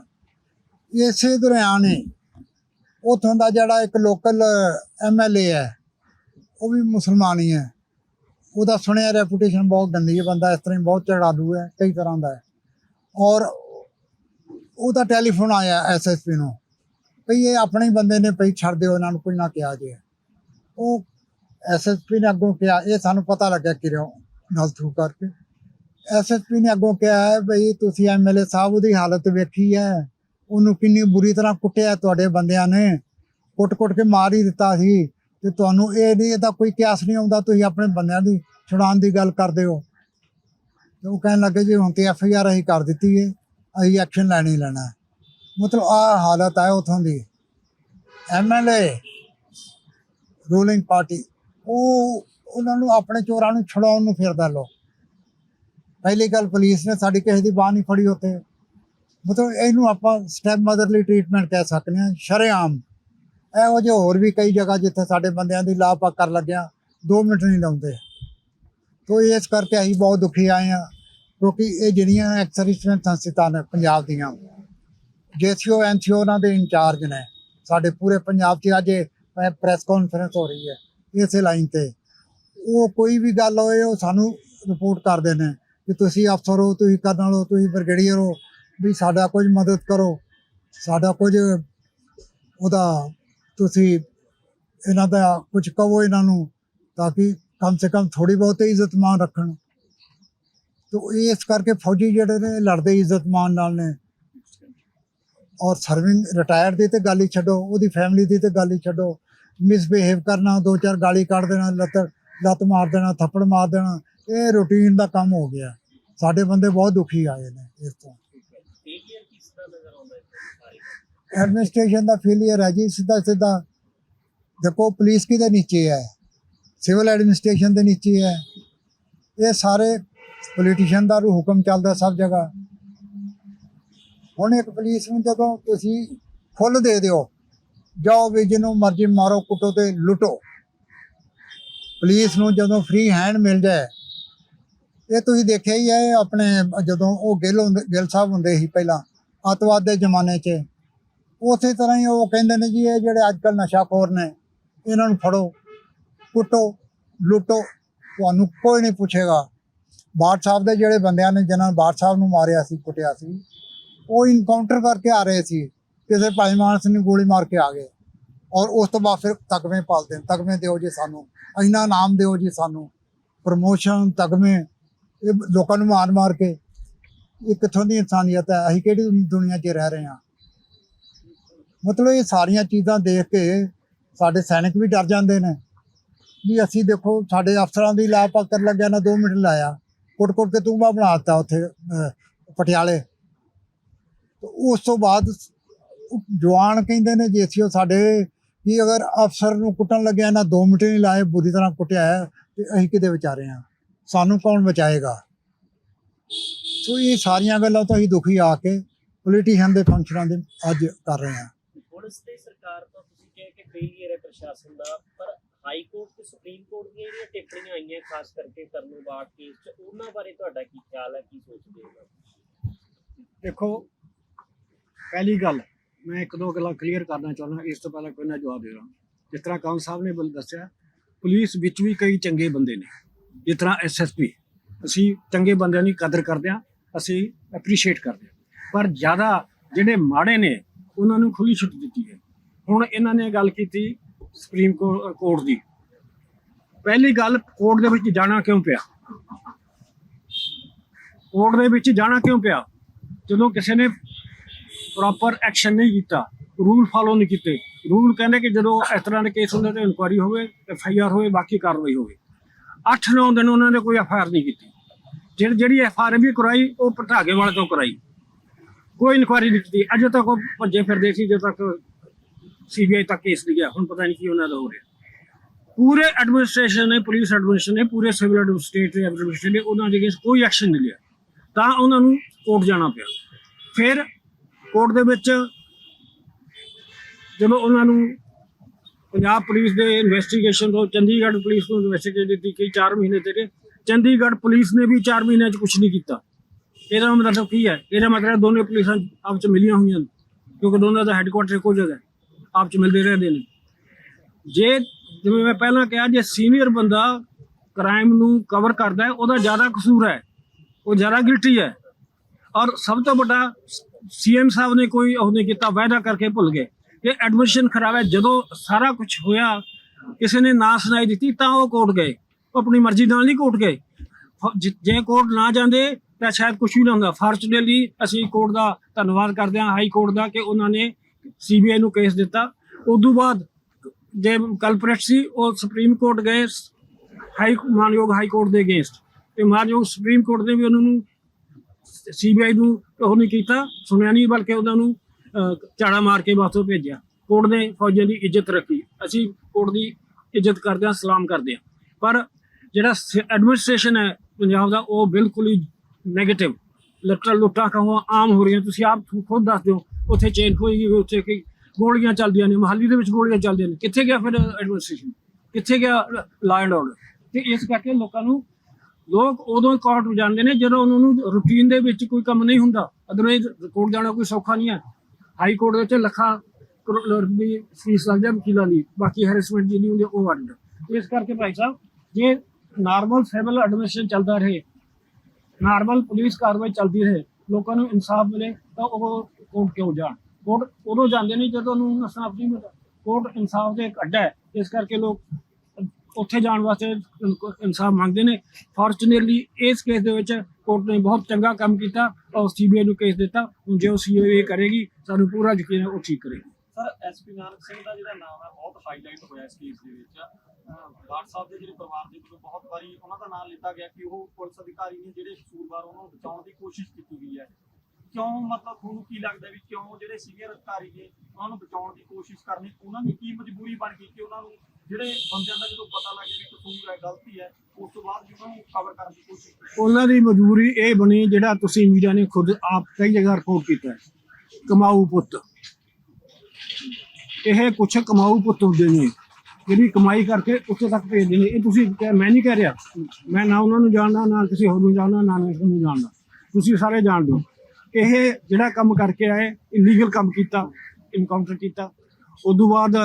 ਇਸੇ ਦੌਰਾਨ ਹੀ ਉਥੋਂ ਦਾ ਜਿਹੜਾ ਇੱਕ ਲੋਕਲ ਐਮਐਲਏ ਹੈ, ਉਹ ਵੀ ਮੁਸਲਮਾਨ ਹੀ ਹੈ। ਉਹਦਾ ਸੁਣਿਆ ਰੈਪੂਟੇਸ਼ਨ ਬਹੁਤ ਗੰਦੀ ਹੈ, ਬੰਦਾ ਇਸ ਤਰ੍ਹਾਂ ਹੀ ਬਹੁਤ ਝਗੜਾਲੂ ਹੈ, ਕਈ ਤਰ੍ਹਾਂ ਦਾ ਹੈ। ਔਰ ਉਹਦਾ ਟੈਲੀਫੋਨ ਆਇਆ ਐਸਐਸਪੀ ਨੂੰ, ਭਈ ਇਹ ਆਪਣੇ ਬੰਦੇ ਨੇ ਭਈ ਛੱਡ ਦਿਓ, ਇਹਨਾਂ ਨੂੰ ਕੋਈ ਨਾ ਕਿਹਾ ਜੇ। ਉਹ ਐਸਐਸਪੀ ਨੇ ਅੱਗੋਂ ਕਿਹਾ, ਇਹ ਸਾਨੂੰ ਪਤਾ ਲੱਗਿਆ ਕਿਰਿਓ ਨਾਲ ਥਰੂ ਕਰਕੇ। ਐਸਐਸਪੀ ਨੇ ਅੱਗੋਂ ਕਿਹਾ ਹੈ ਭਈ ਤੁਸੀਂ ਐਮਐਲਏ ਸਾਹਿਬ ਉਹਦੀ ਹਾਲਤ ਵੇਖੀ ਹੈ। ਉਹਨੂੰ ਕਿੰਨੀ ਬੁਰੀ ਤਰ੍ਹਾਂ ਕੁੱਟਿਆ ਤੁਹਾਡੇ ਬੰਦਿਆਂ ਨੇ। ਕੁੱਟ-ਕੁੱਟ ਕੇ ਮਾਰ ਹੀ ਦਿੱਤਾ ਸੀ। ਤੇ ਤੁਹਾਨੂੰ ਇਹ ਨਹੀਂ ਇਹਦਾ ਕੋਈ ਕਿਆਸ ਨਹੀਂ ਆਉਂਦਾ, ਤੁਸੀਂ ਆਪਣੇ ਬੰਦਿਆਂ ਦੀ ਛੁਡਾਉਣ ਦੀ ਗੱਲ ਕਰਦੇ ਹੋ। ਤੇ ਉਹ ਕਹਿਣ ਲੱਗੇ ਜੀ, ਹੁਣ ਤੇ ਐਫ ਆਈ ਆਰ ਅਸੀਂ ਕਰ ਦਿੱਤੀ ਹੈ ਅਸੀਂ ਐਕਸ਼ਨ ਲੈਣਾ ਹੀ ਲੈਣਾ। ਮਤਲਬ ਆ ਹਾਲਤ ਹੈ ਉਥੋਂ ਦੀ। ਐਮਐਲਏ ਰੂਲਿੰਗ ਪਾਰਟੀ ਉਹ ਉਹਨਾਂ ਨੂੰ ਆਪਣੇ ਚੋਰਾਂ ਨੂੰ ਛੁਡਾਉਣ ਨੂੰ ਫਿਰਦਾ ਲੋ। ਪਹਿਲੀ ਗੱਲ ਪੁਲਿਸ ਨੇ ਸਾਡੀ ਕਿਸੇ ਦੀ ਬਾਹ ਨਹੀਂ ਫੜੀ ਉੱਥੇ। ਮਤਲਬ ਇਹਨੂੰ ਆਪਾਂ ਸਟੈਪ ਮਦਰਲੀ ਟ੍ਰੀਟਮੈਂਟ ਕਹਿ ਸਕਦੇ ਹਾਂ, ਸ਼ਰੇਆਮ। ਇਹੋ ਜਿਹੇ ਹੋਰ ਵੀ ਕਈ ਜਗ੍ਹਾ ਜਿੱਥੇ ਸਾਡੇ ਬੰਦਿਆਂ ਦੀ ਲਾਪਾ ਕਰ ਲੱਗਿਆ 2 ਮਿੰਟ ਨਹੀਂ ਲਾਉਂਦੇ। ਤੋ ਇਸ ਕਰਕੇ ਅਸੀਂ ਬਹੁਤ ਦੁਖੀ ਆਏ ਹਾਂ, ਕਿਉਂਕਿ ਇਹ ਜਿਹੜੀਆਂ ਐਕਸਰਸਾਈਜ਼ ਸੰਸਥਾ ਨੇ ਪੰਜਾਬ ਦੀਆਂ, ਜੇਸੀਓ, ਐਨਸੀਓ ਉਹਨਾਂ ਦੇ ਇੰਚਾਰਜ ਨੇ। ਸਾਡੇ ਪੂਰੇ ਪੰਜਾਬ 'ਚ ਅੱਜ ਪ੍ਰੈਸ ਕਾਨਫਰੰਸ ਹੋ ਰਹੀ ਹੈ, ਇਸੇ ਲਾਈਨ ਤੇ। ਉਹ ਕੋਈ ਵੀ ਗੱਲ ਹੋਏ, ਉਹ ਸਾਨੂੰ ਰਿਪੋਰਟ ਕਰਦੇ ਨੇ। ਕਿ ਤੁਸੀਂ ਅਫਸਰ ਹੋ, ਤੁਸੀਂ ਕਰਨ ਵਾਲੋ ਤੁਸੀਂ ਬ੍ਰਿਗੇਡੀਅਰ ਹੋ, ਵੀ ਸਾਡਾ ਕੁਝ ਮਦਦ ਕਰੋ। ਸਾਡਾ ਕੁਝ ਉਹਦਾ ਤੁਸੀਂ ਇਹਨਾਂ ਦਾ ਕੁਝ ਕਹੋ ਇਹਨਾਂ ਨੂੰ, ਤਾਂ ਕਿ ਕਮ ਸੇ ਕਮ ਥੋੜੀ ਬਹੁਤ ਇੱਜ਼ਤ ਮਾਨ ਰੱਖਣ। ਤੋ ਇਸ ਕਰਕੇ ਫੌਜੀ ਜਿਹੜੇ ਨੇ, ਲੜਦੇ ਇੱਜ਼ਤ ਮਾਨ ਨਾਲ ਨੇ। ਔਰ ਸਰਵਿੰਗ ਰਿਟਾਇਰ ਦੀ ਤੇ ਗੱਲ ਹੀ ਛੱਡੋ, ਉਹਦੀ ਫੈਮਿਲੀ ਦੀ ਤੇ ਗੱਲ ਹੀ ਛੱਡੋ। ਮਿਸਬਿਹੇਵ ਕਰਨਾ, ਦੋ ਚਾਰ ਗਾਲੀ ਕੱਢ ਦੇਣਾ, ਲੱਤ ਲੱਤ ਮਾਰ ਦੇਣਾ, ਥੱਪੜ ਮਾਰ ਦੇਣਾ ਇਹ ਰੂਟੀਨ ਦਾ ਕੰਮ ਹੋ ਗਿਆ। ਸਾਡੇ ਬੰਦੇ ਬਹੁਤ ਦੁਖੀ ਆਏ ਨੇ ਇਸ ਤੋਂ। ਐਡਮਿਨਿਸਟ੍ਰੇਸ਼ਨ ਦਾ ਫੇਲਿਅਰ ਹੈ ਜੀ ਸਿੱਧਾ ਸਿੱਧਾ ਦੇਖੋ, ਪੁਲਿਸ ਕਿਹਦੇ ਨੀਚੇ ਹੈ? ਸਿਵਲ ਐਡਮਿਨਿਸਟ੍ਰੇਸ਼ਨ ਦੇ ਨੀਚੇ ਹੈ। ਇਹ ਸਾਰੇ ਪੋਲੀਟੀਸ਼ੀਅਨ ਦਾ ਰੂ ਹੁਕਮ ਚੱਲਦਾ ਸਭ ਜਗ੍ਹਾ। ਹੁਣ ਇੱਕ ਪੁਲਿਸ ਨੂੰ ਜਦੋਂ ਤੁਸੀਂ ਫੁੱਲ ਦੇ ਦਿਓ, ਜਾਓ ਵੀ ਜਿਹਨੂੰ ਮਰਜ਼ੀ ਮਾਰੋ, ਕੁੱਟੋ ਤੇ ਲੁੱਟੋ। ਪੁਲਿਸ ਨੂੰ ਜਦੋਂ ਫ੍ਰੀ ਹੈਂਡ ਮਿਲ ਜਾਏ ਇਹ ਤੁਸੀਂ ਦੇਖਿਆ ਹੀ ਹੈ ਆਪਣੇ ਜਦੋਂ ਉਹ ਗਿੱਲ ਹੁੰਦੇ, ਗਿੱਲ ਸਾਹਿਬ ਹੁੰਦੇ ਸੀ ਪਹਿਲਾਂ, ਅੱਤਵਾਦ ਦੇ ਜ਼ਮਾਨੇ 'ਚ, ਉਸੇ ਤਰ੍ਹਾਂ ਹੀ ਉਹ ਕਹਿੰਦੇ ਨੇ ਜੀ, ਇਹ ਜਿਹੜੇ ਅੱਜ ਕੱਲ੍ਹ ਨਸ਼ਾਖੋਰ ਨੇ, ਇਹਨਾਂ ਨੂੰ ਫੜੋ, ਕੁੱਟੋ, ਲੁੱਟੋ, ਤੁਹਾਨੂੰ ਕੋਈ ਨਹੀਂ ਪੁੱਛੇਗਾ। ਬਾਠ ਸਾਹਿਬ ਦੇ ਜਿਹੜੇ ਬੰਦਿਆਂ ਨੇ, ਜਿਨ੍ਹਾਂ ਨੇ ਬਾਟ ਸਾਹਿਬ ਨੂੰ ਮਾਰਿਆ ਸੀ, ਕੁੱਟਿਆ ਸੀ, ਉਹ ਇਨਕਾਊਂਟਰ ਕਰਕੇ ਆ ਰਹੇ ਸੀ, ਕਿਸੇ ਭਾਈ ਮਾਨਸ ਨੂੰ ਗੋਲੀ ਮਾਰ ਕੇ ਆ ਗਏ। ਔਰ ਉਸ ਤੋਂ ਬਾਅਦ ਫਿਰ ਤਗਮੇ ਪਾਲਦੇ ਨੇ, ਤਗਮੇ ਦਿਓ ਜੀ ਸਾਨੂੰ, ਇੰਨਾ ਨਾਮ ਦਿਓ ਜੀ ਸਾਨੂੰ ਪ੍ਰਮੋਸ਼ਨ ਤਗਮੇ ਇਹ ਲੋਕਾਂ ਨੂੰ ਮਾਰ ਮਾਰ ਕੇ ਇਹ ਕਿੱਥੋਂ ਦੀ ਇਨਸਾਨੀਅਤ ਹੈ? ਅਸੀਂ ਕਿਹੜੀ ਦੁਨੀਆ 'ਚ ਰਹਿ ਰਹੇ ਹਾਂ? ਮਤਲਬ ਇਹ ਸਾਰੀਆਂ ਚੀਜ਼ਾਂ ਦੇਖ ਕੇ ਸਾਡੇ ਸੈਨਿਕ ਵੀ ਡਰ ਜਾਂਦੇ ਨੇ। ਵੀ ਅਸੀਂ ਦੇਖੋ ਸਾਡੇ ਅਫਸਰਾਂ ਦੀ ਲਾਪਾ ਕਰਨ ਲੱਗਿਆ ਨਾ 2 ਮਿੰਟ ਲਾਇਆ। ਕੁੱਟ ਕੁੱਟ ਕੇ ਤੂੰਬਾ ਬਣਾ ਦਿੱਤਾ ਉੱਥੇ ਪਟਿਆਲੇ। ਤੇ ਉਸ ਤੋਂ ਬਾਅਦ ਜਵਾਨ ਕਹਿੰਦੇ ਨੇ ਜੇ ਸੀ ਉਹ ਸਾਡੇ ਕਿ ਅਗਰ ਅਫਸਰ ਨੂੰ ਕੁੱਟਣ ਲੱਗਿਆ ਨਾ 2 ਮਿੰਟ ਨਹੀਂ ਲਾਏ ਬੁਰੀ ਤਰ੍ਹਾਂ ਕੁੱਟਿਆ ਹੈ, ਤੇ ਅਸੀਂ ਕਿਤੇ ਵਿਚਾਰੇ ਹਾਂ। ਸਾਨੂੰ ਕੌਣ ਬਚਾਏਗਾ? ਸੋ ਇਹ ਸਾਰੀਆਂ ਗੱਲਾਂ ਤੋਂ ਅਸੀਂ ਦੁਖੀ ਆ ਕੇ ਪੋਲੀਟੀਸ਼ੀਅਨ ਦੇ ਫੰਕਸ਼ਨਾਂ ਦੇ ਅੱਜ ਕਰ ਰਹੇ ਹਾਂ। ਪੁਲਿਸ ਤੇ ਸਰਕਾਰ ਤੋਂ ਤੁਸੀਂ ਕਿਹਾ ਕਿ ਫੇਲਿਅਰ ਹੈ ਪ੍ਰਸ਼ਾਸਨ ਦਾ ਪਰ ਹਾਈ ਕੋਰਟ ਤੇ ਸੁਪਰੀਮ ਕੋਰਟ ਦੀਆਂ ਜਿਹੜੀਆਂ ਟਿੱਪਣੀਆਂ ਆਈਆਂ ਖਾਸ ਕਰਕੇ ਕਰਨੂ ਬਾਗ ਕੇਸ 'ਚ ਉਹਨਾਂ ਬਾਰੇ ਤੁਹਾਡਾ ਕੀ ਖਿਆਲ ਹੈ ਕੀ ਸੋਚਦੇ ਹੋ? ਦੇਖੋ ਪਹਿਲੀ ਗੱਲ ਮੈਂ ਇੱਕ ਦੋ ਗੱਲਾਂ ਕਲੀਅਰ ਕਰਨਾ ਚਾਹੁੰਦਾ ਇਸ ਤੋਂ ਪਹਿਲਾਂ ਕੋਈ ਨਾ ਜਵਾਬ ਦੇ ਰਹਾ। ਜਿਸ ਤਰ੍ਹਾਂ ਕੌਣ ਸਾਹਿਬ ਨੇ ਬਲ ਦੱਸਿਆ ਪੁਲਿਸ ਵਿੱਚ ਵੀ ਕਈ ਚੰਗੇ ਬੰਦੇ ਨੇ। ਜਿਸ ਤਰ੍ਹਾਂ ਐਸਐਸਪੀ ਅਸੀਂ ਚੰਗੇ ਬੰਦਿਆਂ ਦੀ ਕਦਰ ਕਰਦੇ ਹਾਂ, ਅਸੀਂ ਐਪਰੀਸ਼ੀਏਟ ਕਰਦੇ ਹਾਂ। ਪਰ ਜ਼ਿਆਦਾ ਜਿਹੜੇ ਮਾੜੇ ਨੇ, ਉਹਨਾਂ ਨੂੰ ਖੁੱਲੀ ਛੁੱਟ ਦਿੱਤੀ ਹੈ ਹੁਣ ਇਹਨਾਂ ਨੇ ਗੱਲ ਕੀਤੀ ਸੁਪਰੀਮ ਕੋ- ਕੋਰਟ ਦੀ। ਪਹਿਲੀ ਗੱਲ ਕੋਰਟ ਦੇ ਵਿੱਚ ਜਾਣਾ ਕਿਉਂ ਪਿਆ? ਕੋਰਟ ਦੇ ਵਿੱਚ ਜਾਣਾ ਕਿਉਂ ਪਿਆ? ਜਦੋਂ ਕਿਸੇ ਨੇ ਪ੍ਰੋਪਰ ਐਕਸ਼ਨ ਨਹੀਂ ਕੀਤਾ ਰੂਲ ਫਾਲੋ ਨਹੀਂ ਕੀਤੇ ਰੂਲ ਕਹਿੰਦੇ ਕਿ ਜਦੋਂ ਇਸ ਤਰ੍ਹਾਂ ਦੇ ਕੇਸ ਹੁੰਦੇ ਤੇ ਇਨਕੁਆਇਰੀ ਹੋਵੇ ਐਫ ਆਈ ਆਰ ਹੋਵੇ, ਬਾਕੀ ਕਾਰਵਾਈ ਹੋਵੇ। 8-9 ਦਿਨ ਉਹਨਾਂ ਨੇ ਕੋਈ ਐਫ ਆਈ ਆਰ ਨਹੀਂ ਕੀਤੀ। ਜਿਹੜੀ ਜਿਹੜੀ ਐਫ ਆਰ ਵੀ ਕਰਾਈ, ਉਹ ਪਟਾਗੇ ਵਾਲੇ ਤੋਂ ਕਰਾਈ। ਕੋਈ ਇਨਕੁਆਇਰੀ ਨਹੀਂ ਕੀਤੀ। ਅਜੇ ਤੱਕ ਉਹ ਭੱਜੇ ਫਿਰਦੇ ਸੀ ਜਦੋਂ ਤੱਕ ਸੀਬੀਆਈ ਤੱਕ ਕੇਸ ਨਹੀਂ ਗਿਆ। ਹੁਣ ਪਤਾ ਨਹੀਂ ਕੀ ਉਹਨਾਂ ਦਾ ਹੋ ਰਿਹਾ। ਪੂਰੇ ਐਡਮਿਨਿਸਟ੍ਰੇਸ਼ਨ ਨੇ ਪੁਲਿਸ ਐਡਮਿਨਿਸਟ੍ਰੇਸ਼ਨ ਨੇ, ਪੂਰੇ ਸਿਵਲ ਐਡਮਿਨਿਸਟ੍ਰੇਟਰੀ ਐਡਮਿਨਿਸਟ੍ਰੇਸ਼ਨ ਨੇ ਉਹਨਾਂ ਦੇ against ਕੋਈ ਐਕਸ਼ਨ ਨਹੀਂ ਲਿਆ। ਤਾਂ ਉਹਨਾਂ ਨੂੰ ਕੋਰਟ ਜਾਣਾ ਪਿਆ। ਫਿਰ ਕੋਰਟ ਦੇ ਵਿੱਚ ਜਦੋਂ ਉਹਨਾਂ ਨੂੰ ਪੰਜਾਬ ਪੁਲਿਸ ਦੇ ਇਨਵੈਸਟੀਗੇਸ਼ਨ ਤੋਂ, ਚੰਡੀਗੜ੍ਹ ਪੁਲਿਸ ਨੂੰ ਇਨਵੈਸਟੀਗੇਸ਼ਨ ਦਿੱਤੀ ਕਿ 4 ਮਹੀਨੇ ਤੇ ਚੰਡੀਗੜ੍ਹ ਪੁਲਿਸ ਨੇ ਵੀ 4 ਮਹੀਨਿਆਂ 'ਚ ਕੁਝ ਨਹੀਂ ਕੀਤਾ। ਇਹਦਾ ਮਤਲਬ ਕੀ ਹੈ? ਇਹਦਾ ਮਤਲਬ ਦੋਨੇ ਪੁਲਿਸਾਂ ਆਪ 'ਚ ਮਿਲੀਆਂ ਹੋਈਆਂ ਨੇ, ਕਿਉਂਕਿ ਦੋਨਾਂ ਦਾ ਹੈੱਡਕੁਆਟਰ ਇੱਕੋ ਜਗ੍ਹਾ ਹੈ, ਆਪਸ 'ਚ ਮਿਲਦੇ ਰਹਿੰਦੇ ਨੇ। ਜੇ ਜਿਵੇਂ ਮੈਂ ਪਹਿਲਾਂ ਕਿਹਾ, ਜੇ ਸੀਨੀਅਰ ਬੰਦਾ ਕ੍ਰਾਈਮ ਨੂੰ ਕਵਰ ਕਰਦਾ ਹੈ, ਉਹਦਾ ਜ਼ਿਆਦਾ ਕਸੂਰ ਹੈ, ਉਹ ਜ਼ਿਆਦਾ ਗਿਲਟੀ ਹੈ। ਔਰ ਸਭ ਤੋਂ ਵੱਡਾ ਸੀਐਮ ਸਾਹਿਬ ਨੇ ਕੋਈ ਉਹ ਨਹੀਂ ਕੀਤਾ ਵਾਅਦਾ ਕਰਕੇ ਭੁੱਲ ਗਏ। ਕਿ ਐਡਮਿਸ਼ਨ ਖਰਾਬ ਹੈ ਜਦੋਂ ਸਾਰਾ ਕੁਝ ਹੋਇਆ, ਕਿਸੇ ਨੇ ਨਾ ਸੁਣਾਈ ਦਿੱਤੀ, ਤਾਂ ਉਹ ਕੋਰਟ ਗਏ। ਉਹ ਆਪਣੀ ਮਰਜ਼ੀ ਨਾਲ ਨਹੀਂ ਕੋਰਟ ਗਏ। ਜੇ- ਕੋਰਟ ਨਾ ਜਾਂਦੇ, ਤਾਂ ਸ਼ਾਇਦ ਕੁਝ ਵੀ ਨਾ ਹੁੰਦਾ। ਫਾਰਚੂਨੇਟਲੀ ਅਸੀਂ ਕੋਰਟ ਦਾ ਧੰਨਵਾਦ ਕਰਦੇ ਹਾਂ ਹਾਈ ਕੋਰਟ ਦਾ, ਕਿ ਉਹਨਾਂ ਨੇ ਸੀਬੀਆਈ ਨੂੰ ਕੇਸ ਦਿੱਤਾ। ਉਦੋਂ ਬਾਅਦ ਜੇ ਕਲਪਰੇਟ ਸੀ, ਉਹ ਸੁਪਰੀਮ ਕੋਰਟ ਗਏ। ਹਾਈ ਮਾਨਯੋਗ ਹਾਈ ਕੋਰਟ ਦੇ ਅਗੇਂਸਟ ਤੇ ਮਾਨਯੋਗ ਸੁਪਰੀਮ ਕੋਰਟ ਨੇ ਵੀ ਉਹਨਾਂ ਨੂੰ ਸੀਬੀਆਈ ਨੂੰ ਉਹ ਨਹੀਂ ਕੀਤਾ, ਸੁਣਿਆ ਨਹੀਂ, ਬਲਕਿ ਉਹਨਾਂ ਨੂੰ ਝਾੜਾ ਮਾਰ ਕੇ ਵਾਪਸ ਭੇਜਿਆ। ਕੋਰਟ ਨੇ ਫੌਜੀਆਂ ਦੀ ਇੱਜ਼ਤ ਰੱਖੀ। ਅਸੀਂ ਕੋਰਟ ਦੀ ਇੱਜ਼ਤ ਕਰਦੇ ਹਾਂ, ਸਲਾਮ ਕਰਦੇ ਹਾਂ। ਪਰ ਜਿਹੜਾ ਐਡਮਿਨਿਸਟ੍ਰੇਸ਼ਨ ਹੈ ਪੰਜਾਬ ਦਾ, ਉਹ ਬਿਲਕੁਲ ਹੀ ਨੈਗੇਟਿਵ ਲੱਟਾਂ ਲੁੱਟਾਂ ਕਹੋ ਆਮ ਹੋ ਰਹੀਆਂ। ਤੁਸੀਂ ਆਪ ਖੁਦ ਦੱਸ ਦਿਓ, ਉੱਥੇ ਚੇਂਜ ਹੋਏਗੀ ਉੱਥੇ ਕਿ ਗੋਲੀਆਂ ਚੱਲਦੀਆਂ ਨੇ, ਮਹਾਲੀ ਦੇ ਵਿੱਚ ਗੋਲੀਆਂ ਚੱਲਦੀਆਂ ਨੇ। ਕਿੱਥੇ ਗਿਆ ਫਿਰ ਐਡਮਿਨਿਸਟ੍ਰੇਸ਼ਨ ਕਿੱਥੇ ਗਿਆ ਲਾ ਐਂਡ ਆਰਡਰ ਤੇ ਇਸ ਕਰਕੇ ਲੋਕਾਂ ਨੂੰ, ਲੋਕ ਉਦੋਂ ਕੋਰਟ ਜਾਂਦੇ ਨੇ ਜਦੋਂ ਉਹਨਾਂ ਨੂੰ ਰੂਟੀਨ ਦੇ ਵਿੱਚ ਕੋਈ ਕੰਮ ਨਹੀਂ ਹੁੰਦਾ। ਅਦਰਵਾਈਜ਼ ਕੋਰਟ ਜਾਣਾ ਕੋਈ ਸੌਖਾ ਨਹੀਂ ਹੈ। ਹਾਈ ਕੋਰਟ ਦੇ ਵਿੱਚ ਲੱਖਾਂ ਕਰੋੜ ਦੀ ਫੀਸ ਲੱਗਦੀ ਹੈ ਵਕੀਲਾਂ ਦੀ, ਬਾਕੀ ਹੈਰੈਸਮੈਂਟ ਜਿਹੜੀ ਹੁੰਦੀ ਉਹ ਅੱਡ ਇਸ ਕਰਕੇ ਭਾਈ ਸਾਹਿਬ, ਜੇ ਨਾਰਮਲ ਸਿਵਲ ਐਡਮਿਨਿਸਟ੍ਰੇਸ਼ਨ ਚੱਲਦਾ ਰਹੇ ਨਾਰਮਲ ਪੁਲਿਸ ਕਾਰਵਾਈ ਚੱਲਦੀ ਰਹੇ, ਲੋਕਾਂ ਨੂੰ ਇਨਸਾਫ ਮਿਲੇ, ਤਾਂ ਉਹ ਕੋਰਟ ਕਿਉਂ ਜਾਣ? ਕੋਰਟ ਉਦੋਂ ਜਾਂਦੇ ਨਹੀਂ ਜਦੋਂ ਉਹਨੂੰ ਇਨਸਾਫ ਨਹੀਂ ਮਿਲਦਾ। ਕੋਰਟ ਇਨਸਾਫ ਦੇ ਇੱਕ ਅੱਡਾ ਹੈ, ਇਸ ਕਰਕੇ ਲੋਕ ਉੱਥੇ ਜਾਣ ਵਾਸਤੇ ਇਨਸਾਫ ਮੰਗਦੇ ਨੇ। ਫੋਰਚੂਨੇਟਲੀ ਇਸ ਕੇਸ ਦੇ ਵਿੱਚ ਕੋਰਟ ਨੇ ਬਹੁਤ ਚੰਗਾ ਕੰਮ ਕੀਤਾ ਔਰ ਸੀਬੀਆਈ ਨੂੰ ਕੇਸ ਦਿੱਤਾ। ਹੁਣ ਜੇ ਉਹ ਸੀਬੀਆਈ ਕਰੇਗੀ, ਸਾਨੂੰ ਪੂਰਾ ਯਕੀਨ ਹੈ ਉਹ ਠੀਕ ਕਰੇਗੀ। ਸਰ ਐਸਪੀ ਨਾਨਕ ਸਿੰਘ ਦਾ ਜਿਹੜਾ ਨਾਮ ਹੈ, ਬਹੁਤ ਹਾਈਲਾਈਟ ਹੋਇਆ ਇਸ ਕੇਸ ਦੇ ਵਿੱਚ। ਬਾਟ ਸਾਹਿਬ ਦੇ ਜਿਹੜੇ ਪਰਿਵਾਰ ਦੇ ਵੱਲੋਂ ਬਹੁਤ ਵਾਰੀ ਉਹਨਾਂ ਦਾ ਨਾਮ ਲਿੱਤਾ ਗਿਆ ਕਿ ਉਹ ਪੁਲਿਸ ਅਧਿਕਾਰੀ ਨੇ ਜਿਹੜੇ ਕਸੂਰਵਾਰ ਉਹਨਾਂ ਨੂੰ ਬਚਾਉਣ ਦੀ ਕੋਸ਼ਿਸ਼ ਕੀਤੀ ਗਈ ਹੈ। ਕਿਉਂ, ਮਤਲਬ ਤੁਹਾਨੂੰ ਕੀ ਲੱਗਦਾ ਵੀ ਕਿਉਂ ਜਿਹੜੇ ਸੀਨੀਅਰ ਅਧਿਕਾਰੀ ਨੇ ਉਹਨਾਂ ਨੂੰ ਬਚਾਉਣ ਦੀ ਕੋਸ਼ਿਸ਼ ਕਰਨੀ, ਉਹਨਾਂ ਦੀ ਕੀ ਮਜਬੂਰੀ ਬਣ ਗਈ ਕਿ ਉਹਨਾਂ ਨੂੰ ਜਿਹੜੇ ਬੰਦਿਆਂ ਦਾ ਜਦੋਂ ਪਤਾ ਲੱਗ ਗਿਆ ਵੀ ਕਸੂਰ ਹੈ, ਗਲਤੀ ਹੈ, ਉਸ ਤੋਂ ਬਾਅਦ ਵੀ ਉਹਨਾਂ ਕਵਰ ਕਰਨ ਦੀ ਕੋਸ਼ਿਸ਼ ਕੀਤੀ। ਉਹਨਾਂ ਦੀ ਮਜਬੂਰੀ ਇਹ ਬਣੀ ਜਿਹੜਾ ਤੁਸੀਂ ਮੀਡੀਆ ਨੇ ਖੁਦ ਆਪ ਕਈ ਜਗ੍ਹਾ ਰਿਪੋਰਟ ਕੀਤਾ ਹੈ, ਕਮਾਊ ਪੁੱਤ। ਇਹ ਕੁਛ ਕਮਾਊ ਪੁੱਤ ਹੁੰਦੇ ਨੇ, ਜਿਹੜੀ ਕਮਾਈ ਕਰਕੇ ਉੱਥੇ ਤੱਕ ਭੇਜਦੇ ਨੇ। ਇਹ ਤੁਸੀਂ ਮੈਂ ਨਹੀਂ ਕਹਿ ਰਿਹਾ, ਮੈਂ ਨਾ ਉਹਨਾਂ ਨੂੰ ਜਾਣਦਾ, ਨਾ ਕਿਸੇ ਹੋਰ ਨੂੰ ਜਾਣਦਾ, ਨਾ ਮੈਂ ਤੁਹਾਨੂੰ ਜਾਣਦਾ। ਤੁਸੀਂ ਸਾਰੇ ਜਾਣਦੇ ਹੋ ਇਹ ਜਿਹੜਾ ਕੰਮ ਕਰਕੇ ਆਏ ਇਲੀਗਲ ਕੰਮ ਕੀਤਾ ਇਨਕਾਊਂਟਰ ਕੀਤਾ, ਉਦੋਂ ਬਾਅਦ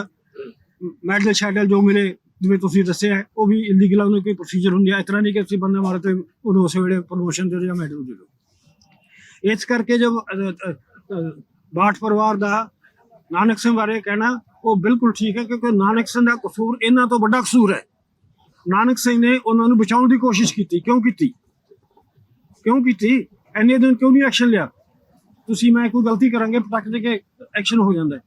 ਮੈਡਲ ਸ਼ੈਡਲ ਜੋ ਮਿਲੇ ਜਿਵੇਂ ਤੁਸੀਂ ਦੱਸਿਆ, ਉਹ ਵੀ ਇਲੀਗਲ ਉਹਨੂੰ ਕੋਈ ਪ੍ਰੋਸੀਜਰ ਹੁੰਦੀ ਹੈ ਇਸ ਤਰ੍ਹਾਂ ਨਹੀਂ ਕਿ ਤੁਸੀਂ ਬੰਦਾ ਮਾਰੇ ਤੇ ਉਹਨੂੰ ਉਸੇ ਵੇਲੇ ਪ੍ਰਮੋਸ਼ਨ ਦੇ ਦਿਓ ਜਾਂ ਮੈਡਲ ਦੇ ਦਿਓ। ਇਸ ਕਰਕੇ ਜਦ ਬਾਠ ਪਰਿਵਾਰ ਦਾ ਨਾਨਕ ਸਿੰਘ ਬਾਰੇ ਕਹਿਣਾ, ਉਹ ਬਿਲਕੁਲ ਠੀਕ ਹੈ, ਕਿਉਂਕਿ ਨਾਨਕ ਸਿੰਘ ਦਾ ਕਸੂਰ ਇਹਨਾਂ ਤੋਂ ਵੱਡਾ ਕਸੂਰ ਹੈ। ਨਾਨਕ ਸਿੰਘ ਨੇ ਉਹਨਾਂ ਨੂੰ ਬਚਾਉਣ ਦੀ ਕੋਸ਼ਿਸ਼ ਕੀਤੀ। ਕਿਉਂ ਕੀਤੀ? ਕਿਉਂ ਕੀਤੀ? ਐਨੇ ਦਿਨ ਕਿਉਂ ਨਹੀਂ ਐਕਸ਼ਨ ਲਿਆ? ਤੁਸੀਂ, ਮੈਂ ਕੋਈ ਗਲਤੀ ਕਰਾਂਗੇ, ਪਟਕ ਦੇ ਕੇ ਐਕਸ਼ਨ ਹੋ ਜਾਂਦਾ ਹੈ।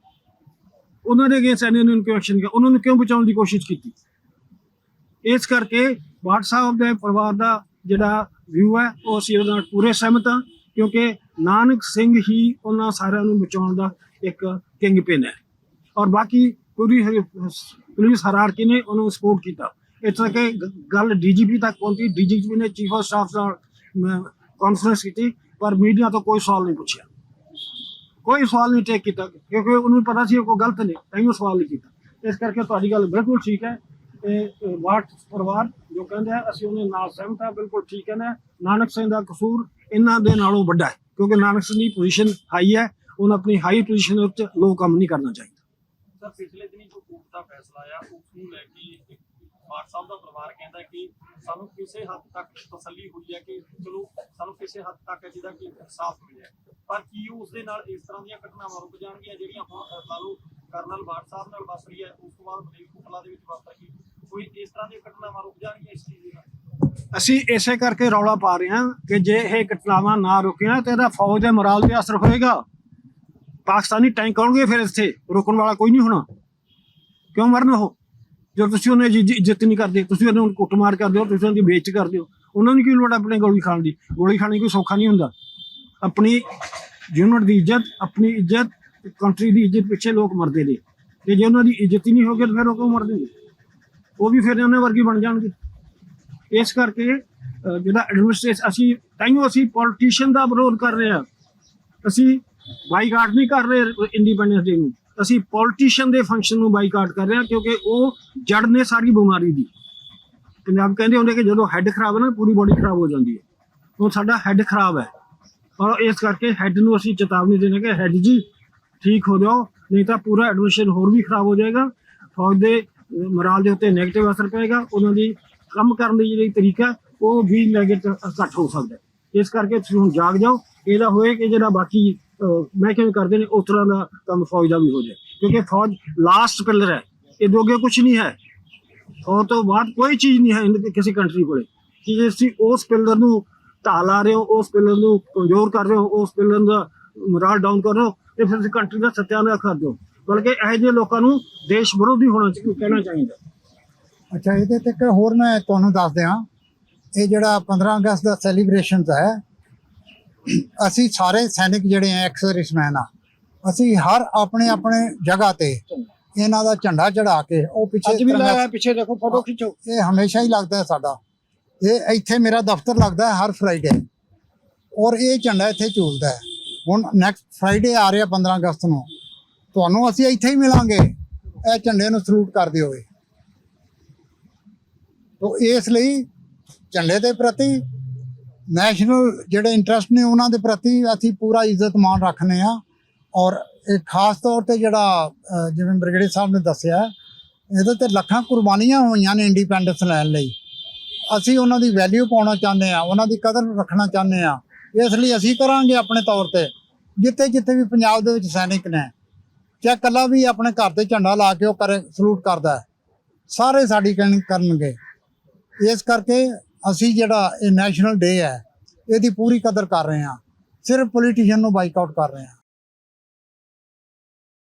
ਉਹਨਾਂ ਦੇ ਅਗੇਂਸਟ ਐਨੇ ਨੂੰ ਕਿਉਂ ਐਕਸ਼ਨ ਕੀਤਾ? ਉਹਨਾਂ ਨੂੰ ਕਿਉਂ ਬਚਾਉਣ ਦੀ ਕੋਸ਼ਿਸ਼ ਕੀਤੀ? ਇਸ ਕਰਕੇ ਬਾਟ ਸਾਹਿਬ ਦੇ ਪਰਿਵਾਰ ਦਾ ਜਿਹੜਾ ਵਿਊ ਹੈ, ਉਹ ਅਸੀਂ ਉਹਦੇ ਨਾਲ ਪੂਰੇ ਸਹਿਮਤ ਹਾਂ, ਕਿਉਂਕਿ ਨਾਨਕ ਸਿੰਘ ਹੀ ਉਹਨਾਂ ਸਾਰਿਆਂ ਨੂੰ ਬਚਾਉਣ ਦਾ ਇੱਕ ਕਿੰਗ ਪਿਨ ਹੈ। ਔਰ ਬਾਕੀ ਪੂਰੀ ਹਰ- ਪੁਲਿਸ ਹਰਾਰਕੀ ਨੇ ਉਹਨਾਂ ਨੂੰ ਸਪੋਰਟ ਕੀਤਾ। ਇੱਥੇ ਕਿ ਗ- ਗੱਲ ਡੀਜੀਪੀ ਤੱਕ ਪਹੁੰਚੀ। ਡੀਜੀਪੀ ਨੇ ਚੀਫ ਆਫ ਸਟਾਫ ਨਾਲ ਕਾਨਫਰੰਸ ਕੀਤੀ, ਪਰ ਮੀਡੀਆ ਤੋਂ ਕੋਈ ਸਵਾਲ ਨਹੀਂ ਪੁੱਛਿਆ। ਕੋਈ ਸਵਾਲ ਨਹੀਂ ਟੇਕ ਕੀਤਾ, ਕਿਉਂਕਿ ਉਹਨੂੰ ਪਤਾ ਸੀ ਉਹ ਕੋਈ ਗਲਤ ਨੇ, ਤਾਂ ਹੀ ਉਹ ਸਵਾਲ ਨਹੀਂ ਕੀਤਾ। ਇਸ ਕਰਕੇ ਤੁਹਾਡੀ ਗੱਲ ਬਿਲਕੁਲ ਠੀਕ ਹੈ। ਤੇ ਵਾਟ ਪਰਿਵਾਰ ਜੋ ਕਹਿੰਦੇ ਆ, ਅਸੀਂ ਉਹਨੇ ਨਾਲ ਸਹਿਮਤ ਹਾਂ, ਬਿਲਕੁਲ ਠੀਕ ਹੈ ਨਾ। ਨਾਨਕ ਸਿੰਘ ਦਾ ਕਸੂਰ ਇਹਨਾਂ ਦੇ ਨਾਲੋਂ ਵੱਡਾ ਹੈ, ਕਿਉਂਕਿ ਨਾਨਕ ਸਿੰਘ ਦੀ ਪੋਜੀਸ਼ਨ ਹਾਈ ਹੈ, ਉਹਨਾਂ ਆਪਣੀ ਹਾਈ ਪੋਜੀਸ਼ਨ ਉੱਤੇ ਲੋ ਕੰਮ ਨਹੀਂ ਕਰਨਾ ਚਾਹੀਦਾ। ਸਰ, ਪਿਛਲੇ ਦਿਨੀ ਜੋ ਕੋਰਟ ਦਾ ਫੈਸਲਾ ਆਇਆ ਉਸ ਨੂੰ ਲੈ ਕੇ ਇੱਕ ਬਾਠ ਸਾਹਿਬ ਦਾ ਪਰਿਵਾਰ ਕਹਿੰਦਾ ਕਿ ਸਾਨੂੰ ਕਿਸੇ ਹੱਦ ਤੱਕ ਤਸੱਲੀ ਹੋਈ ਹੈ ਕਿ ਚਲੋ ਸਾਨੂੰ ਕਿਸੇ ਹੱਦ ਤੱਕ ਜਿਹਦਾ ਕਿ ਇਨਸਾਫ ਮਿਲਿਆ ਪਰ ਕੀ ਉਸ ਦੇ ਨਾਲ ਇਸ ਤਰ੍ਹਾਂ ਦੀਆਂ ਘਟਨਾਵਾਂ ਰੁਕ ਜਾਣਗੀਆਂ ਜਿਹੜੀਆਂ ਹੁਣ ਲਾ ਲਓ ਕਰਨਲ ਬਾਠ ਸਾਹਿਬ ਨਾਲ ਵਾਪਰ ਰਹੀ ਹੈ, ਉਸ ਤੋਂ ਬਾਅਦ ਮਲੇਰਕੋਟਲਾ ਦੇ ਵਿੱਚ ਵਾਪਰ ਗਈ। ਕੋਈ ਇਸ ਤਰ੍ਹਾਂ ਦੀਆਂ ਘਟਨਾਵਾਂ ਰੁਕ ਜਾਣਗੀਆਂ ਇਸ ਚੀਜ਼ ਦੇ ਨਾਲ? ਅਸੀਂ ਇਸੇ ਕਰਕੇ ਰੌਲਾ ਪਾ ਰਹੇ ਹਾਂ ਕਿ ਜੇ ਇਹ ਘਟਨਾਵਾਂ ਨਾ ਰੁਕੀਆਂ ਤੇ ਇਹਦਾ ਫੌਜ ਦੇ ਮੋਰਾਲ ਤੇ ਅਸਰ ਹੋਏਗਾ। ਪਾਕਿਸਤਾਨੀ ਟੈਂਕ ਆਉਣਗੇ ਫਿਰ ਇੱਥੇ, ਰੁਕਣ ਵਾਲਾ ਕੋਈ ਨਹੀਂ ਹੋਣਾ। ਕਿਉਂ ਮਰਨ ਉਹ? ਜੋ ਤੁਸੀਂ ਉਹਨੇ ਇੱਜ਼ਤ ਨਹੀਂ ਕਰਦੇ, ਤੁਸੀਂ ਉਹਨਾਂ ਨੂੰ ਕੁੱਟਮਾਰ ਕਰਦੇ ਹੋ, ਤੁਸੀਂ ਉਹਨਾਂ ਦੀ ਬੇਇੱਜ਼ਤੀ ਕਰਦੇ ਹੋ, ਉਹਨਾਂ ਨੂੰ ਕੀ ਲੋੜ ਹੈ ਆਪਣੇ ਗੋਲੀ ਖਾਣ ਦੀ? ਗੋਲੀ ਖਾਣੀ ਕੋਈ ਸੌਖਾ ਨਹੀਂ ਹੁੰਦਾ। ਆਪਣੀ ਯੂਨਿਟ ਦੀ ਇੱਜ਼ਤ, ਆਪਣੀ ਇੱਜ਼ਤ ਕੰਟਰੀ ਦੀ ਇੱਜ਼ਤ ਪਿੱਛੇ ਲੋਕ ਮਰਦੇ ਨੇ। ਤੇ ਜੇ ਉਹਨਾਂ ਦੀ ਇੱਜ਼ਤ ਹੀ ਨਹੀਂ ਹੋਗੀ ਤਾਂ ਫਿਰ ਉਹ ਕਿਉਂ ਮਰਦੇ ਨੇ ਉਹ ਵੀ ਫਿਰ ਉਹਨਾਂ ਵਰਗੀ ਬਣ ਜਾਣਗੇ। ਇਸ ਕਰਕੇ ਜਿਹੜਾ ਐਡਮਿਨਿਸਟ੍ਰੇਸ਼ਨ ਅਸੀਂ ਤਾਈਓ ਅਸੀਂ ਪੋਲੀਟੀਸ਼ੀਅਨ ਦਾ ਵਿਰੋਧ ਕਰ ਰਹੇ ਹਾਂ। ਅਸੀਂ ਬਾਈਕਾਟ ਨਹੀਂ ਕਰ ਰਹੇ, ਇੰਡੀਪੈਂਡੈਂਸ ਡੇ ਨੂੰ। ਅਸੀਂ ਪੋਲੀਟੀਸ਼ੀਅਨ ਦੇ ਫੰਕਸ਼ਨ ਨੂੰ ਬਾਈਕਾਟ ਕਰ ਰਹੇ ਹਾਂ ਕਿਉਂਕਿ ਉਹ ਜੜ ਨੇ ਸਾਰੀ ਬਿਮਾਰੀ ਦੀ। ਪੰਜਾਬ ਕਹਿੰਦੇ ਹੁੰਦੇ ਕਿ ਜਦੋਂ ਹੈੱਡ ਖਰਾਬ ਹੈ ਨਾ ਪੂਰੀ ਬੋਡੀ ਖਰਾਬ ਹੋ ਜਾਂਦੀ ਹੈ। ਉਹ ਸਾਡਾ ਹੈੱਡ ਖਰਾਬ ਹੈ। ਔਰ ਇਸ ਕਰਕੇ ਹੈੱਡ ਨੂੰ ਅਸੀਂ ਚੇਤਾਵਨੀ ਦੇਣਾ ਕਿ ਹੈੱਡ ਜੀ ਠੀਕ ਹੋ ਜਾਓ ਨਹੀਂ ਤਾਂ ਪੂਰਾ ਐਡਮਿਸ਼ਨ ਹੋਰ ਵੀ ਖਰਾਬ ਹੋ ਜਾਏਗਾ। ਫੌਜ ਦੇ ਮੋਰਾਲ ਦੇ ਉੱਤੇ ਨੈਗੇਟਿਵ ਅਸਰ ਪਏਗਾ। ਉਹਨਾਂ ਦੀ ਕੰਮ ਕਰਨ ਦੀ ਜਿਹੜੀ ਤਰੀਕਾ ਹੈ, ਉਹ ਵੀ ਨੈਗੇਟਿਵ ਘੱਟ ਹੋ ਸਕਦਾ ਇਸ ਕਰਕੇ ਤੁਸੀਂ ਹੁਣ ਜਾਗ ਜਾਓ। ਇਹਦਾ ਹੋਏ ਕਿ ਜਿਹੜਾ ਬਾਕੀ ਮਹਿਕਮੇ ਕਰਦੇ ਨੇ, ਉਸ ਤਰ੍ਹਾਂ ਦਾ ਕੰਮ ਫੌਜ ਦਾ ਵੀ ਹੋ ਜਾਏ। ਕਿਉਂਕਿ ਫੌਜ ਲਾਸਟ ਪਿਲਰ ਹੈ। ਇਹ ਦੋਗੇ ਅੱਗੇ ਕੁਝ ਨਹੀਂ ਹੈ। ਫੌਜ ਤੋਂ ਬਾਅਦ ਕੋਈ ਚੀਜ਼ ਨਹੀਂ ਹੈ ਕਿਸੇ ਕੰਟਰੀ ਕੋਲੇ। ਕਿ ਜੇ ਤੁਸੀਂ ਉਸ ਪਿਲਰ ਨੂੰ ਢਾਹ ਲਾ ਰਹੇ ਹੋ, ਉਸ ਪਿਲਰ ਨੂੰ ਕਮਜ਼ੋਰ ਕਰ ਰਹੇ ਹੋ, ਉਸ ਪਿਲਰ ਦਾ ਮੋਰਲ ਡਾਊਨ ਕਰ ਰਹੇ ਹੋ, ਤੇ ਫਿਰ ਤੁਸੀਂ ਕੰਟਰੀ ਦਾ ਸੱਤਿਆਨਾਸ਼ ਕਰ ਦਿਓ। ਬਲਕਿ ਇਹੋ ਜਿਹੇ ਲੋਕਾਂ ਨੂੰ ਦੇਸ਼ ਵਿਰੋਧੀ ਹੋਣਾ ਕਹਿਣਾ ਚਾਹੀਦਾ। ਅੱਛਾ, ਇਹਦੇ ਤੇ ਇੱਕ ਹੋਰ ਮੈਂ ਤੁਹਾਨੂੰ ਦੱਸ ਦਿਆਂ। ਇਹ ਜਿਹੜਾ 15 ਅਗਸਤ ਦਾ ਸੈਲੀਬ੍ਰੇਸ਼ਨਸ ਹੈ ਅਸੀਂ ਸਾਰੇ ਸੈਨਿਕ ਜਿਹੜੇ ਆ ਐਕਸ ਰਿਸਮੈਨ ਆ ਅਸੀਂ ਹਰ ਆਪਣੇ ਆਪਣੇ ਜਗ੍ਹਾ ਤੇ ਇਹਨਾਂ ਦਾ ਝੰਡਾ ਚੜਾ ਕੇ ਉਹ ਪਿੱਛੇ ਅੱਜ ਵੀ ਲਾਇਆ ਪਿੱਛੇ ਦੇਖੋ ਫੋਟੋ ਖਿੱਚੋ। ਇਹ ਹਮੇਸ਼ਾ ਹੀ ਲੱਗਦਾ ਹੈ ਸਾਡਾ। ਇਹ ਇੱਥੇ ਮੇਰਾ ਦਫ਼ਤਰ ਲੱਗਦਾ ਹੈ ਹਰ ਫਰਾਈਡੇ ਔਰ ਇਹ ਝੰਡਾ ਇੱਥੇ ਝੂਲਦਾ ਹੈ। ਹੁਣ ਨੈਕਸਟ ਫਰਾਈਡੇ ਆ ਰਿਹਾ 15 ਅਗਸਤ ਨੂੰ। ਤੁਹਾਨੂੰ ਅਸੀਂ ਇੱਥੇ ਹੀ ਮਿਲਾਂਗੇ। ਇਹ ਝੰਡੇ ਨੂੰ ਸਲੂਟ ਕਰਦੇ ਹੋਏ ਤੋ ਇਸ ਲਈ ਝੰਡੇ ਦੇ ਪ੍ਰਤੀ ਨੈਸ਼ਨਲ ਜਿਹੜੇ ਇੰਟਰਸਟ ਨੇ ਉਹਨਾਂ ਦੇ ਪ੍ਰਤੀ ਅਸੀਂ ਪੂਰਾ ਇੱਜ਼ਤ ਮਾਣ ਰੱਖਨੇ ਆ ਔਰ ਇਹ ਖਾਸ ਤੌਰ ਤੇ ਜਿਹੜਾ ਜਿਵੇਂ ਬ੍ਰਿਗੇਡੀਅਰ ਸਾਹਿਬ ਨੇ ਦੱਸਿਆ, ਇਹਦੇ ਤੇ ਲੱਖਾਂ ਕੁਰਬਾਨੀਆਂ ਹੋਈਆਂ ਨੇ ਇੰਡੀਪੈਂਡੈਂਸ ਲੈਣ ਲਈ। ਅਸੀਂ ਉਹਨਾਂ ਦੀ ਵੈਲਿਊ ਪਾਉਣਾ ਚਾਹੁੰਦੇ ਆ ਉਹਨਾਂ ਦੀ ਕਦਰ ਰੱਖਣਾ ਚਾਹੁੰਦੇ ਆ ਇਸ ਲਈ ਅਸੀਂ ਕਰਾਂਗੇ ਆਪਣੇ ਤੌਰ ਤੇ, ਜਿੱਥੇ ਜਿੱਥੇ ਵੀ ਪੰਜਾਬ ਦੇ ਵਿੱਚ ਸੈਨਿਕ ਨੇ, ਚਾਹੇ ਕੱਲਾ ਵੀ ਆਪਣੇ ਘਰ ਤੇ ਝੰਡਾ ਲਾ ਕੇ ਉਹ ਕਰੇ ਸਲੂਟ ਕਰਦਾ ਸਾਰੇ ਸਾਡੀ ਕਹਿਣੀ ਕਰਨਗੇ। ਇਸ ਕਰਕੇ ਅਸੀਂ ਜਿਹੜਾ ਇਹ ਨੈਸ਼ਨਲ ਡੇ ਹੈ, ਇਹਦੀ ਪੂਰੀ ਕਦਰ ਕਰ ਰਹੇ ਹਾਂ। ਸਿਰਫ ਪੋਲੀਟੀਸ਼ੀਅਨ ਨੂੰ ਬਾਈਕਾਟ ਕਰ ਰਹੇ ਹਾਂ।